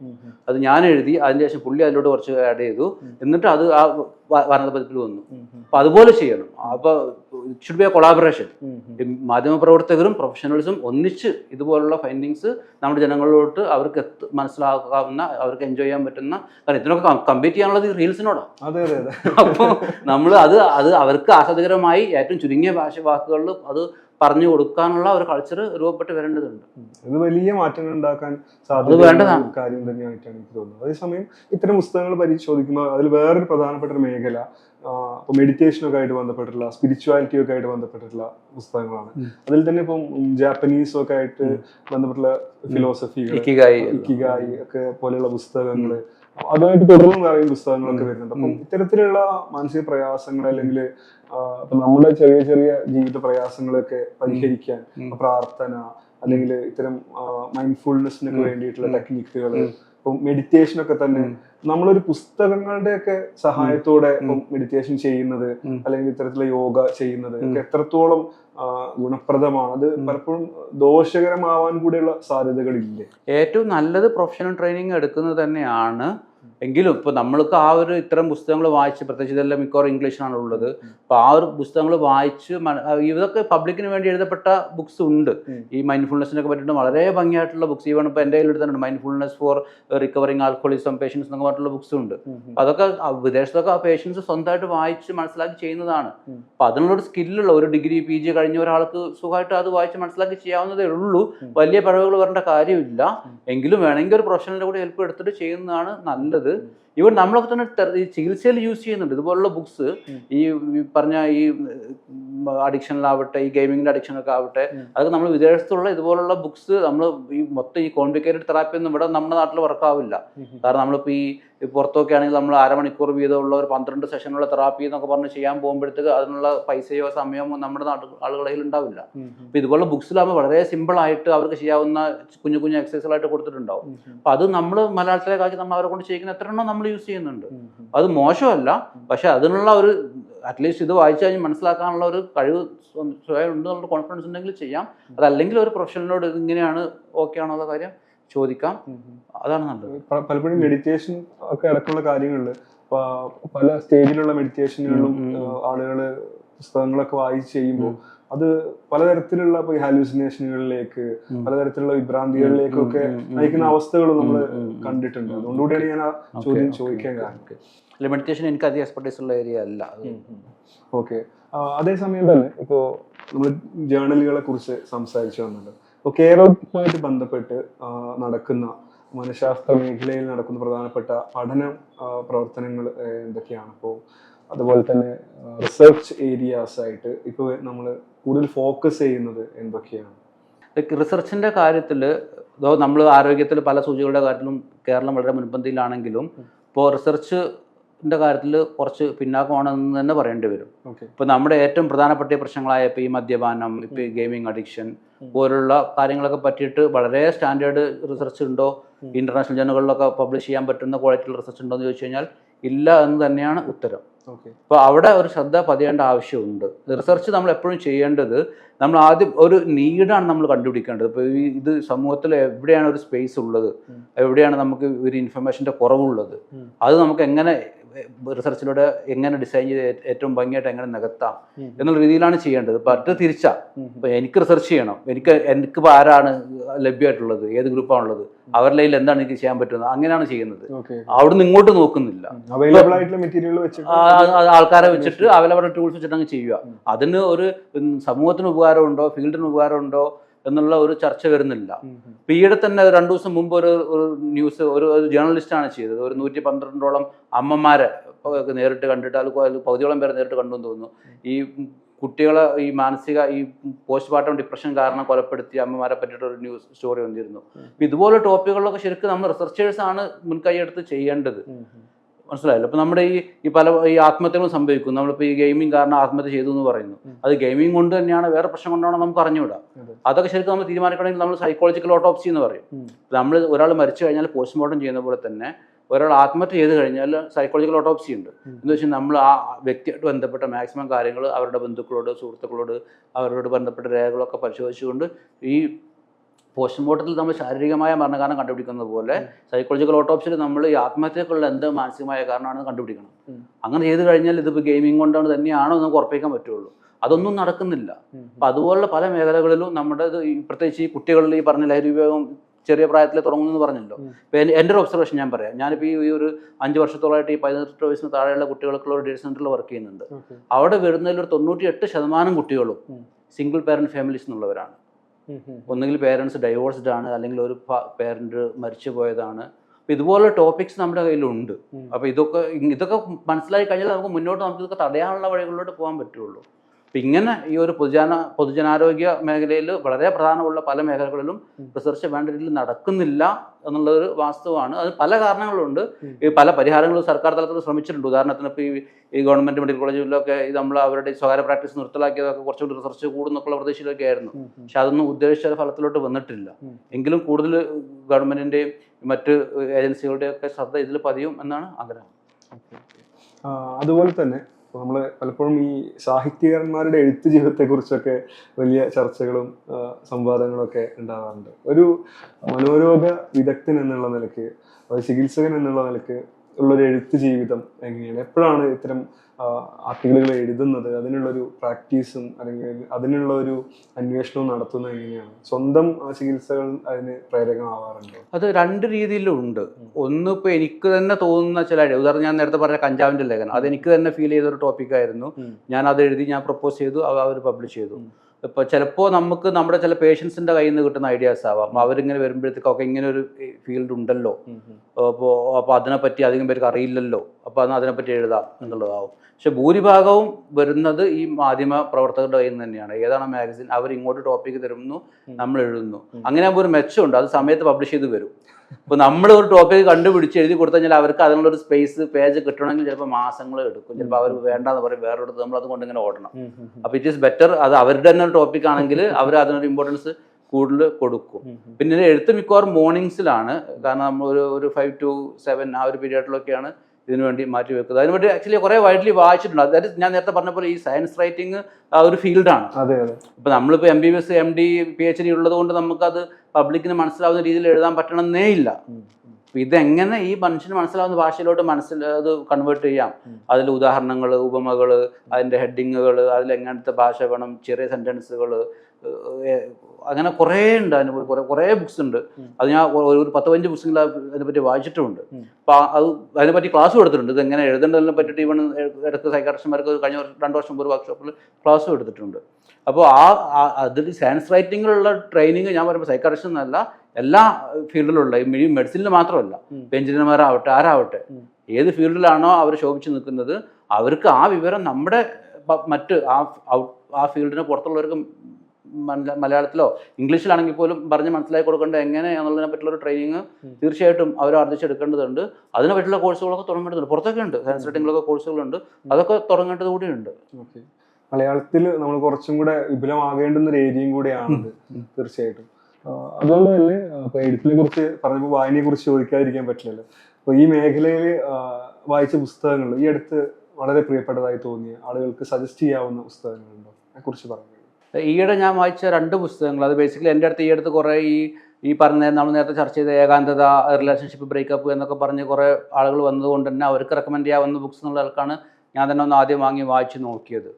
അത് ഞാൻ എഴുതി അതിനുശേഷം പുള്ളി അതിലോട്ട് കുറച്ച് ആഡ് ചെയ്തു. എന്നിട്ട് അത് ആ വ- വാരാന്ത്യ വന്നു. അപ്പോൾ അതുപോലെ ചെയ്യണം. അപ്പോൾ it should be a collaboration മാധ്യമപ്രവർത്തകരും പ്രൊഫഷണൽസും ഒന്നിച്ച് ഇതുപോലുള്ള ഫൈൻഡിങ്സ് നമ്മുടെ ജനങ്ങളിലോട്ട് അവർക്ക് എത്ത് മനസ്സിലാക്കാവുന്ന അവർക്ക് എൻജോയ് ചെയ്യാൻ പറ്റുന്ന കാരണം ഇതിനൊക്കെ കമ്പീറ്റ് ചെയ്യാനുള്ളത് ഈ റീൽസിനോടാണ് അതെ അതെ അതെ. അപ്പോൾ നമ്മൾ അത് അത് അവർക്ക് ആസ്വാദകരമായി ഏറ്റവും ചുരുങ്ങിയ ഭാഷ വാക്കുകളിൽ അത് പറഞ്ഞു കൊടുക്കാനുള്ള ഒരു കൾച്ചർ രൂപപ്പെട്ട് വരേണ്ടതുണ്ട്. ഇത് വലിയ മാറ്റങ്ങൾ ഉണ്ടാക്കാൻ സാധ്യതയാണ് കാര്യം തന്നെയായിട്ടാണ് എനിക്ക് തോന്നുന്നത്. അതേസമയം ഇത്തരം പുസ്തകങ്ങൾ പരിശോധിക്കുമ്പോൾ അതിൽ വേറൊരു പ്രധാനപ്പെട്ട ഒരു മേഖല ഇപ്പൊ മെഡിറ്റേഷനൊക്കെ ആയിട്ട് ബന്ധപ്പെട്ടിട്ടുള്ള സ്പിരിച്വാലിറ്റി ഒക്കെ ആയിട്ട് ബന്ധപ്പെട്ടിട്ടുള്ള പുസ്തകങ്ങളാണ്. അതിൽ തന്നെ ഇപ്പം ജാപ്പനീസും ഒക്കെ ആയിട്ട്. ബന്ധപ്പെട്ടുള്ള ഫിലോസഫികൾ ഇക്കിഗായി. ഒക്കെ പോലെയുള്ള പുസ്തകങ്ങൾ അതുമായിട്ട് തുടർന്നും നിറയെ പുസ്തകങ്ങളൊക്കെ വരുന്നുണ്ട് അപ്പം. ഇത്തരത്തിലുള്ള മാനസിക പ്രയാസങ്ങൾ അല്ലെങ്കിൽ നമ്മുടെ ചെറിയ ചെറിയ ജീവിത പ്രയാസങ്ങളൊക്കെ പരിഹരിക്കാൻ പ്രാർത്ഥന അല്ലെങ്കിൽ ഇത്തരം മൈൻഡ്ഫുൾനെസ്സിനൊക്കെ. വേണ്ടിയിട്ടുള്ള. ടെക്നിക്കുകൾ ഇപ്പം മെഡിറ്റേഷൻ ഒക്കെ തന്നെ. നമ്മളൊരു പുസ്തകങ്ങളുടെ ഒക്കെ സഹായത്തോടെ ഇപ്പം മെഡിറ്റേഷൻ ചെയ്യുന്നത് അല്ലെങ്കിൽ ഇത്തരത്തിലുള്ള യോഗ ചെയ്യുന്നത് ഒക്കെ എത്രത്തോളം ഗുണപ്രദമാണ് അത്. പലപ്പോഴും ദോഷകരമാവാൻ കൂടെയുള്ള സാധ്യതകളില്ലേ ഏറ്റവും നല്ലത് പ്രൊഫഷണൽ ട്രെയിനിങ് എടുക്കുന്നത് തന്നെയാണ് എങ്കിലും ഇപ്പോൾ നമ്മൾക്ക് ആ ഒരു ഇത്തരം പുസ്തകങ്ങൾ വായിച്ച് പ്രത്യേകിച്ച് ഇതെല്ലാം മിക്കവാറും ഇംഗ്ലീഷിലാണ് ഉള്ളത്. അപ്പോൾ ആ ഒരു പുസ്തകങ്ങൾ വായിച്ച് ഇതൊക്കെ പബ്ലിക്കിന് വേണ്ടി എഴുതപ്പെട്ട ബുക്സ് ഉണ്ട്. ഈ മൈൻഡ്ഫുൾനെസ്സിനൊക്കെ പറ്റിയിട്ട് വളരെ ഭംഗിയായിട്ടുള്ള ബുക്സ് ഈവൺ ഇപ്പോൾ എന്റെ കയ്യിൽ എടുത്തിട്ടുണ്ട് mindfulness for recovering alcoholism patients എന്നൊക്കെ പറഞ്ഞിട്ടുള്ള ബുക്സ് ഉണ്ട്. അപ്പോൾ അതൊക്കെ വിദേശത്തൊക്കെ ആ പേഷ്യൻസ് സ്വന്തമായിട്ട് വായിച്ച് മനസ്സിലാക്കി ചെയ്യുന്നതാണ്. അപ്പോൾ അതിനുള്ളൊരു സ്കില്ലുള്ള ഒരു ഡിഗ്രി പി ജി കഴിഞ്ഞ ഒരാൾക്ക് സുഖമായിട്ട് അത് വായിച്ച് മനസ്സിലാക്കി ചെയ്യാവുന്നതേ ഉള്ളൂ. വലിയ പിഴവുകൾ വരേണ്ട കാര്യമില്ല. എങ്കിലും വേണമെങ്കിൽ ഒരു പ്രൊഫഷണലിന്റെ കൂടെ ഹെൽപ്പ് എടുത്തിട്ട് ചെയ്യുന്നതാണ് നല്ലത്. ഇവൻ നമ്മളൊക്കെ തന്നെ ചികിത്സയിൽ യൂസ് ചെയ്യുന്നുണ്ട്. ഇതുപോലുള്ള ബുക്സ് ഈ പറഞ്ഞ ഈ അഡിക്ഷനിലാവട്ടെ ഈ ഗെയിമിങ്ങിന്റെ അഡിക്ഷനൊക്കെ ആവട്ടെ. അതൊക്കെ നമ്മൾ വിദേശത്തുള്ള ഇതുപോലുള്ള ബുക്സ് നമ്മൾ ഈ മൊത്തം ഈ കോംപ്ലിക്കേറ്റഡ് തെറാപ്പി ഒന്നും ഇവിടെ നമ്മുടെ നാട്ടിൽ വർക്കാവില്ല. കാരണം നമ്മളിപ്പോൾ ഈ ഈ പുറത്തൊക്കെ ആണെങ്കിൽ നമ്മൾ അരമണിക്കൂർ വീതമുള്ള ഒരു പന്ത്രണ്ട് സെഷനുള്ള തെറാപ്പി എന്നൊക്കെ പറഞ്ഞ് ചെയ്യാൻ പോകുമ്പോഴത്തേക്ക് അതിനുള്ള പൈസയോ സമയമോ നമ്മുടെ നാട്ടിൽ ആളുകളിൽ ഉണ്ടാവില്ല. അപ്പോൾ ഇതുപോലുള്ള ബുക്സിലാകുമ്പോൾ വളരെ സിമ്പിൾ ആയിട്ട് അവർക്ക് ചെയ്യാവുന്ന കുഞ്ഞു കുഞ്ഞു എക്സസൈസുകളായിട്ട് കൊടുത്തിട്ടുണ്ടാവും. അപ്പോൾ അത് നമ്മൾ മലയാളത്തിലേക്കാക്കി നമ്മൾ അവരെ കൊണ്ട് ചെയ്യിക്കുന്ന എത്ര എണ്ണം നമ്മൾ യൂസ് ചെയ്യുന്നുണ്ട്. അത് മോശമല്ല പക്ഷെ അതിനുള്ള ഒരു അറ്റ്ലീസ്റ്റ് ഇത് വായിച്ചു കഴിഞ്ഞ് മനസ്സിലാക്കാനുള്ള ഒരു കഴിവ് സ്വ- സ്വയം ഉണ്ട് എന്നുള്ള കോൺഫിഡൻസ് ഉണ്ടെങ്കിൽ ചെയ്യാം അതല്ലെങ്കിൽ ഒരു പ്രൊഫഷണലിനോട് ഇങ്ങനെയാണ് ഓക്കെ ആണോ കാര്യം ചോദിക്കാം അതാണ് നല്ലത് പലപ്പോഴും മെഡിറ്റേഷൻ ഒക്കെ അടക്കമുള്ള കാര്യങ്ങളിൽ പല സ്റ്റേജിലുള്ള മെഡിറ്റേഷനുകളും. ആളുകൾ പുസ്തകങ്ങളൊക്കെ വായിച്ച് ചെയ്യുമ്പോൾ അത് പലതരത്തിലുള്ള ഹാലൂസിനേഷനുകളിലേക്ക്. പലതരത്തിലുള്ള വിഭ്രാന്തികളിലേക്കൊക്കെ നയിക്കുന്ന. അവസ്ഥകൾ നമ്മൾ. കണ്ടിട്ടുണ്ട് അതുകൊണ്ടുകൂടിയാണ് ഞാൻ ആ ചോദ്യം ചോദിക്കാൻ കാരണം. അല്ല മെഡിറ്റേഷൻ എനിക്ക് അധികം എക്സ്പെർട്ടൈസ് ഉള്ള ഏരിയ അല്ല. ഓക്കെ അതേസമയം തന്നെ ഇപ്പോൾ നമ്മൾ ജേണലുകളെ കുറിച്ച് സംസാരിച്ചു വന്നുണ്ട് ഇപ്പോൾ കേരളവുമായിട്ട് ബന്ധപ്പെട്ട് നടക്കുന്ന മനഃശാസ്ത്ര മേഖലയിൽ നടക്കുന്ന പ്രധാനപ്പെട്ട പഠന പ്രവർത്തനങ്ങൾ എന്തൊക്കെയാണ് ഇപ്പോൾ അതുപോലെ തന്നെ റിസർച്ച് ഏരിയാസ് ആയിട്ട് ഇപ്പോൾ നമ്മൾ കൂടുതൽ ഫോക്കസ് ചെയ്യുന്നത് എന്തൊക്കെയാണ്? റിസർച്ചിന്റെ കാര്യത്തിൽ നമ്മൾ ആരോഗ്യത്തിൽ പല സൂചികളുടെ കാര്യത്തിലും കേരളം വളരെ മുൻപന്തിയിലാണെങ്കിലും ഇപ്പോൾ റിസർച്ച് കാര്യത്തിൽ കുറച്ച് പിന്നാക്കമാണെന്ന് തന്നെ പറയേണ്ടി വരും. ഇപ്പം നമ്മുടെ ഏറ്റവും പ്രധാനപ്പെട്ട പ്രശ്നങ്ങളായ ഇപ്പോൾ ഈ മദ്യപാനം ഇപ്പോൾ ഈ ഗെയിമിംഗ് അഡിക്ഷൻ പോലുള്ള കാര്യങ്ങളൊക്കെ പറ്റിയിട്ട് വളരെ സ്റ്റാൻഡേർഡ് റിസർച്ച് ഉണ്ടോ. ഇന്റർനാഷണൽ ജേണലുകളിലൊക്കെ പബ്ലിഷ് ചെയ്യാൻ പറ്റുന്ന ക്വാളിറ്റിയുള്ള റിസർച്ച് ഉണ്ടോ എന്ന് ചോദിച്ചു കഴിഞ്ഞാൽ ഇല്ല എന്ന് തന്നെയാണ് ഉത്തരം. ഓക്കെ. അപ്പോൾ അവിടെ ഒരു ശ്രദ്ധ പതിയേണ്ട ആവശ്യമുണ്ട്. റിസർച്ച് നമ്മൾ എപ്പോഴും ചെയ്യേണ്ടത് നമ്മൾ ആദ്യം ഒരു നീഡാണ് നമ്മൾ കണ്ടുപിടിക്കേണ്ടത്. ഇപ്പോൾ ഈ ഇത് സമൂഹത്തിൽ എവിടെയാണ് ഒരു സ്പേസ് ഉള്ളത്? എവിടെയാണ് നമുക്ക് ഒരു ഇൻഫർമേഷന്റെ കുറവുള്ളത്? അത് നമുക്ക് എങ്ങനെ റിസർച്ചിലൂടെ എങ്ങനെ ഡിസൈൻ ചെയ്ത് ഏറ്റവും ഭംഗിയായിട്ട് എങ്ങനെ നികത്താം എന്നുള്ള രീതിയിലാണ് ചെയ്യേണ്ടത്. പറ്റ് തിരിച്ചാ. ഇപ്പം എനിക്ക് റിസർച്ച് ചെയ്യണം. എനിക്ക് എനിക്ക് ആരാണ് ലഭ്യമായിട്ടുള്ളത്? ഏത് ഗ്രൂപ്പാണുള്ളത് അവരുടെ കയ്യിൽ എന്താണ് എനിക്ക് ചെയ്യാൻ പറ്റുന്നത്? അങ്ങനെയാണ് ചെയ്യുന്നത്. അവിടുന്ന് ഇങ്ങോട്ട് നോക്കുന്നില്ല. ആൾക്കാരെ വെച്ചിട്ട് അവരവരുടെ ടൂൾസ് വെച്ചിട്ട് അങ്ങ് ചെയ്യുക. അതിന് ഒരു സമൂഹത്തിന് ഉപകാരമുണ്ടോ? ഫീൽഡിന് ഉപകാരമുണ്ടോ? എന്നുള്ള ഒരു ചർച്ച വരുന്നില്ല. ഇപ്പൊ ഈയിടെ തന്നെ രണ്ടു ദിവസം മുമ്പ് ഒരു ഒരു ന്യൂസ് ഒരു ഒരു ജേർണലിസ്റ്റാണ് ചെയ്തത്. ഒരു നൂറ്റി പന്ത്രണ്ടോളം അമ്മമാരെ നേരിട്ട് കണ്ടിട്ട് അത് പകുതിയോളം പേരെ നേരിട്ട് കണ്ടു തോന്നുന്നു. ഈ കുട്ടികളെ ഈ മാനസിക ഈ പോസ്റ്റ്മോർട്ടം ഡിപ്രഷൻ കാരണം കൊലപ്പെടുത്തിയ അമ്മമാരെ പറ്റിയിട്ട് ഒരു ന്യൂസ് സ്റ്റോറി വന്നിരുന്നു. ഇതുപോലെ ടോപ്പിക്കുകളൊക്കെ ശരിക്കും നമ്മൾ റിസർച്ചേഴ്സ് ആണ് മുൻകൈയെടുത്ത് ചെയ്യേണ്ടത്. മനസ്സിലായല്ലോ. അപ്പൊ നമ്മുടെ ഈ ഈ പല ഈ ആത്മഹത്യകളും സംഭവിക്കും. നമ്മളിപ്പോൾ ഈ ഗെയിമിംഗ് കാരണം ആത്മഹത്യ ചെയ്തു എന്ന് പറയുന്നു. അത് ഗെയിമിംഗ് കൊണ്ട് തന്നെയാണ് വേറെ പ്രശ്നം കൊണ്ടാണോ നമുക്ക് അറിഞ്ഞുകൂടാ. അതെ. അതൊക്കെ ശരിക്കും നമ്മൾ തീരുമാനിക്കണമെങ്കിൽ നമ്മൾ സൈക്കോളജിക്കൽ ഓട്ടോപ്സി എന്ന് പറയും. നമ്മൾ ഒരാൾ മരിച്ചു കഴിഞ്ഞാൽ പോസ്റ്റ്മോർട്ടം ചെയ്യുന്ന പോലെ തന്നെ ഒരാൾ ആത്മഹത്യ ചെയ്ത് കഴിഞ്ഞാൽ സൈക്കോളജിക്കൽ ഓട്ടോപ്സി ഉണ്ട്. എന്ന് വെച്ചാൽ നമ്മൾ ആ വ്യക്തിയായിട്ട് ബന്ധപ്പെട്ട മാക്സിമം കാര്യങ്ങൾ അവരുടെ ബന്ധുക്കളോട് സുഹൃത്തുക്കളോട് അവരോട് ബന്ധപ്പെട്ട രേഖകളൊക്കെ പരിശോധിച്ചുകൊണ്ട് ഈ പോസ്റ്റ്മോർട്ടത്തിൽ നമ്മൾ ശാരീരികമായ മരണകാരണം കണ്ടുപിടിക്കുന്നത് പോലെ സൈക്കോളജിക്കൽ ഓട്ടോപ്സിയിൽ നമ്മൾ ഈ ആത്മഹത്യക്കുള്ള എന്ത് മാനസികമായ കാരണമാണെന്ന് കണ്ടുപിടിക്കണം. അങ്ങനെ ചെയ്ത് കഴിഞ്ഞാൽ ഇതിപ്പോൾ ഗെയിമിംഗ് കൊണ്ടാണ് തന്നെയാണോ എന്ന് നമുക്ക് ഉറപ്പിക്കാൻ പറ്റുള്ളൂ. അതൊന്നും നടക്കുന്നില്ല. അപ്പം അതുപോലുള്ള പല മേഖലകളിലും നമ്മുടെ ഈ പ്രത്യേകിച്ച് ഈ കുട്ടികളിൽ ഈ പറഞ്ഞ ലഹരി ഉപയോഗം ചെറിയ പ്രായത്തിൽ തുടങ്ങുന്നു എന്ന് പറഞ്ഞല്ലോ. ഇപ്പം എന്റെ ഒരു ഒബ്സർവേഷൻ ഞാൻ പറയാം. ഞാനിപ്പോൾ ഈ ഒരു അഞ്ച് വർഷത്തോളമായിട്ട് ഈ പതിനെട്ട് വയസ്സിന് താഴെയുള്ള കുട്ടികൾക്കുള്ള ഒരു ഡേറ്റ് സെന്ററിൽ വർക്ക് ചെയ്യുന്നുണ്ട്. അവിടെ വരുന്നതിൽ ഒരു തൊണ്ണൂറ്റി എട്ട് ശതമാനം കുട്ടികളും സിംഗിൾ പേരന്റ് ഫാമിലീസ് എന്നുള്ളവരാണ്. ഒന്നുകിൽ പേരൻസ് ഡൈവോഴ്സ്ഡ് ആണ് അല്ലെങ്കിൽ ഒരു പേരന്റ് മരിച്ചു പോയതാണ്. അപ്പം ഇതുപോലുള്ള ടോപ്പിക്സ് നമ്മുടെ കയ്യിലുണ്ട്. അപ്പം അപ്പോൾ ഇതൊക്കെ ഇതൊക്കെ മനസ്സിലായി കഴിഞ്ഞാൽ നമുക്ക് മുന്നോട്ട് നമുക്ക് ഇതൊക്കെ തടയാനുള്ള വഴികളിലോട്ട് പോകാൻ പറ്റുള്ളൂ. അപ്പം ഇങ്ങനെ ഈ ഒരു പൊതുജന പൊതുജനാരോഗ്യ മേഖലയിൽ വളരെ പ്രധാനമുള്ള പല മേഖലകളിലും. റിസർച്ച് വേണ്ട രീതിയിൽ നടക്കുന്നില്ല എന്നുള്ളൊരു വാസ്തവമാണ്. അത് പല കാരണങ്ങളുണ്ട്. ഈ പല പരിഹാരങ്ങളും സർക്കാർ തലത്തിൽ ശ്രമിച്ചിട്ടുണ്ട്. ഉദാഹരണത്തിന് ഇപ്പോൾ ഈ ഗവൺമെന്റ് മെഡിക്കൽ കോളേജിലൊക്കെ ഇത് നമ്മൾ അവരുടെ സ്വകാര്യ പ്രാക്ടീസ് നിർത്തലാക്കിയതൊക്കെ കുറച്ചുകൂടി റിസർച്ച് കൂടുന്നൊക്കെയുള്ള പ്രതീക്ഷയിലൊക്കെ ആയിരുന്നു. പക്ഷെ അതൊന്നും ഉദ്ദേശിച്ച ഫലത്തിലോട്ട് വന്നിട്ടില്ല. എങ്കിലും കൂടുതൽ ഗവൺമെന്റിന്റെയും മറ്റ് ഏജൻസികളുടെയൊക്കെ ശ്രദ്ധ ഇതിൽ പതിയും എന്നാണ് ആഗ്രഹം. അതുപോലെ തന്നെ നമ്മൾ പലപ്പോഴും ഈ സാഹിത്യകാരന്മാരുടെ എഴുത്ത് ജീവിതത്തെക്കുറിച്ചൊക്കെ വലിയ ചർച്ചകളും സംവാദങ്ങളൊക്കെ ഉണ്ടാകാറുണ്ട് ഒരു മനോരോഗ വിദഗ്ധൻ എന്നുള്ള നിലയ്ക്ക് ചികിത്സകൻ എന്നുള്ള നിലയ്ക്ക് ഉള്ളൊരു എഴുത്ത് ജീവിതം എങ്ങനെയാണ്? എപ്പോഴാണ് ഇത്തരം ആർട്ടിക്കിളുകൾ എഴുതുന്നത്? അതിനുള്ളൊരു പ്രാക്ടീസും അല്ലെങ്കിൽ അതിനുള്ള ഒരു അന്വേഷണവും നടത്തുന്നത് എങ്ങനെയാണ്? സ്വന്തം ചികിത്സകൾ അതിന് പ്രേരകമാവാറുണ്ട്? അത് രണ്ട് രീതിയിലും ഉണ്ട്. ഒന്ന് ഇപ്പോൾ എനിക്ക് തന്നെ തോന്നുന്ന ചില. ഉദാഹരണം ഞാൻ നേരത്തെ പറഞ്ഞ കഞ്ചാവിന്റെ ലേഖനം. അത് എനിക്ക് തന്നെ ഫീൽ ചെയ്ത ഒരു ടോപ്പിക്കായിരുന്നു ആയിരുന്നു ഞാൻ അത് എഴുതി ഞാൻ പ്രപ്പോസ് ചെയ്തു അവർ പബ്ലിഷ് ചെയ്തു. ഇപ്പോൾ ചിലപ്പോൾ നമുക്ക് നമ്മുടെ ചില പേഷ്യൻസിന്റെ കയ്യിൽ നിന്ന് കിട്ടുന്ന ഐഡിയാസ് ആവാം. അവരിങ്ങനെ വരുമ്പോഴത്തേക്കൊക്കെ ഇങ്ങനെ ഒരു ഫീൽഡ് ഉണ്ടല്ലോ. അപ്പോൾ അപ്പോൾ അതിനെപ്പറ്റി അധികം പേർക്ക് അറിയില്ലല്ലോ. അപ്പോൾ അത് അതിനെപ്പറ്റി എഴുതാം എന്നുള്ളതാവും. പക്ഷെ ഭൂരിഭാഗവും വരുന്നത് ഈ മാധ്യമ പ്രവർത്തകരുടെ കയ്യിൽ നിന്ന് തന്നെയാണ്. ഏതാണ് മാഗസിൻ അവർ ഇങ്ങോട്ട് ടോപ്പിക്ക് തരുന്നു നമ്മൾ എഴുതുന്നു. അങ്ങനെ ആകുമ്പോൾ ഒരു മെച്ചമുണ്ട്. അത് സമയത്ത് പബ്ലിഷ് ചെയ്ത് വരും. ഇപ്പോൾ നമ്മൾ ഒരു ടോപ്പിക് കണ്ടുപിടിച്ച് എഴുതി കൊടുത്തു കഴിഞ്ഞാൽ അവർക്ക് അതിനുള്ള ഒരു സ്പേസ് പേജ് കിട്ടണമെങ്കിൽ ചിലപ്പോൾ മാസങ്ങൾ എടുക്കും ചിലപ്പോൾ അവർ വേണ്ടാന്ന് പറയും വേറൊരിടത്ത് നമ്മൾ അതുകൊണ്ട് ഇങ്ങനെ ഓടണം. അപ്പോൾ ഇറ്റ് ഈസ് ബെറ്റർ അത് അവരുടെ തന്നെ ഒരു ടോപ്പിക് ആണെങ്കിൽ അവർ അതിനൊരു ഇമ്പോർട്ടൻസ് കൂടുതൽ കൊടുക്കും. പിന്നെ എഴുത്ത് മിക്കവാറും മോർണിംഗ്സിലാണ് കാരണം നമ്മൾ ഒരു ഒരു ഫൈവ് ടു സെവൻ ആ ഒരു പീരിയഡിലൊക്കെയാണ് ഇതിനു വേണ്ടി മാറ്റി വെക്കുന്നത്. അതിന് വേണ്ടി ആക്ച്വലി കുറേ വൈഡ്ലി വായിച്ചിട്ടുണ്ട്. അതായത് ഞാൻ നേരത്തെ പറഞ്ഞ പോലെ ഈ സയൻസ് റൈറ്റിംഗ് ആ ഒരു ഫീൽഡാണ് അതെ അതെ. ഇപ്പം നമ്മളിപ്പോൾ M B B S M D P H D ഉള്ളത് കൊണ്ട് നമുക്കത് പബ്ലിക്കിന് മനസ്സിലാവുന്ന രീതിയിൽ എഴുതാൻ പറ്റണമെന്നേ ഇല്ല. ഇതെങ്ങനെ ഈ മനുഷ്യന് മനസ്സിലാവുന്ന ഭാഷയിലോട്ട് മനസ്സിൽ അത് കൺവേർട്ട് ചെയ്യാം. അതിൽ ഉദാഹരണങ്ങൾ ഉപമകൾ അതിന്റെ ഹെഡിങ്ങുകൾ അതിൽ എങ്ങനത്തെ ഭാഷ വേണം ചെറിയ സെന്റൻസുകൾ അങ്ങനെ കുറേ ഉണ്ട് അതിനെ കുറേ കുറേ ബുക്സ് ഉണ്ട്. അത് ഞാൻ ഒരു പത്ത് പതിനഞ്ച് ബുക്സ് അതിനെപ്പറ്റി വായിച്ചിട്ടുമുണ്ട് ഉം. അപ്പോൾ അത് അതിനെപ്പറ്റി ക്ലാസ് കൊടുത്തിട്ടുണ്ട് ഇത് എങ്ങനെ എഴുതേണ്ടതിനെ പറ്റിയിട്ട് ഇവൺ ഇടയ്ക്ക് സൈക്കാട്രിസ്റ്റുമാർക്ക് കഴിഞ്ഞ വർഷം രണ്ട് വർഷം ഒരു വർക്ക്ഷോപ്പിൽ ക്ലാസ് എടുത്തിട്ടുണ്ട്. അപ്പോൾ ആ അതിൽ സയൻസ് റൈറ്റിങ്ങിലുള്ള ട്രെയിനിങ് ഞാൻ പറയുമ്പോൾ സൈക്കാട്രിസ്റ്റ് എന്നല്ല എല്ലാ ഫീൽഡിലുള്ള ഈ മെഡിസിനിൽ മാത്രമല്ല. എഞ്ചിനീയർമാരാവട്ടെ ആരാവട്ടെ. ഏത് ഫീൽഡിലാണോ അവർ ശോഭിച്ചു നിൽക്കുന്നത് അവർക്ക് ആ വിവരം നമ്മുടെ മറ്റ് ആ ആ ഫീൽഡിന് പുറത്തുള്ളവർക്ക് മലയാളത്തിലോ ഇംഗ്ലീഷിലാണെങ്കിൽ പോലും പറഞ്ഞ് മനസ്സിലാക്കി കൊടുക്കേണ്ടത് എങ്ങനെയാണെന്നുള്ളതിനെ പറ്റിയുള്ള ഒരു ട്രെയിനിങ് തീർച്ചയായിട്ടും അവർ ആർജിച്ചെടുക്കേണ്ടതുണ്ട് അതിനെ പറ്റിയുള്ള കോഴ്സുകളൊക്കെ തുടങ്ങേണ്ടതുണ്ട് പുറത്തൊക്കെ ഉണ്ട് സയൻസ് റൈറ്റിംഗിലൊക്കെ കോഴ്സുകളുണ്ട് അതൊക്കെ തുടങ്ങേണ്ടത് കൂടിയുണ്ട് മലയാളത്തിൽ നമ്മൾ കുറച്ചും കൂടെ വിപുലമാകേണ്ടുന്ന ഒരു ഏരിയയും കൂടെയാണത് തീർച്ചയായിട്ടും. അതുകൊണ്ട് തന്നെ ഇപ്പൊ എഴുത്തിനെ കുറിച്ച് പറഞ്ഞപ്പോൾ വായനയെ കുറിച്ച് ചോദിക്കാതിരിക്കാൻ പറ്റില്ലല്ലോ. അപ്പൊ ഈ മേഖലയിൽ വായിച്ച പുസ്തകങ്ങൾ ഈ അടുത്ത് വളരെ പ്രിയപ്പെട്ടതായി തോന്നിയ ആളുകൾക്ക് സജസ്റ്റ് ചെയ്യാവുന്ന പുസ്തകങ്ങളുണ്ടോ? അതിനെ കുറിച്ച് പറഞ്ഞു. ഈയിടെ ഞാൻ വായിച്ച രണ്ട് പുസ്തകങ്ങൾ. അത് ബേസിക്കലി എന്റെ അടുത്ത് ഈ അടുത്ത് കുറേ ഈ ഈ പറഞ്ഞ നമ്മൾ നേരത്തെ ചർച്ച ചെയ്ത ഏകാന്തത റിലേഷൻഷിപ്പ് ബ്രേക്കപ്പ് എന്നൊക്കെ പറഞ്ഞ് കുറേ ആളുകൾ വന്നതുകൊണ്ട് തന്നെ അവർക്ക് റെക്കമെൻഡ് ചെയ്യാവുന്ന ബുക്സ് എന്നുള്ള ആൾക്കാണ് ഞാൻ തന്നെ ഒന്ന് ആദ്യം വാങ്ങി വായിച്ച് നോക്കിയത്.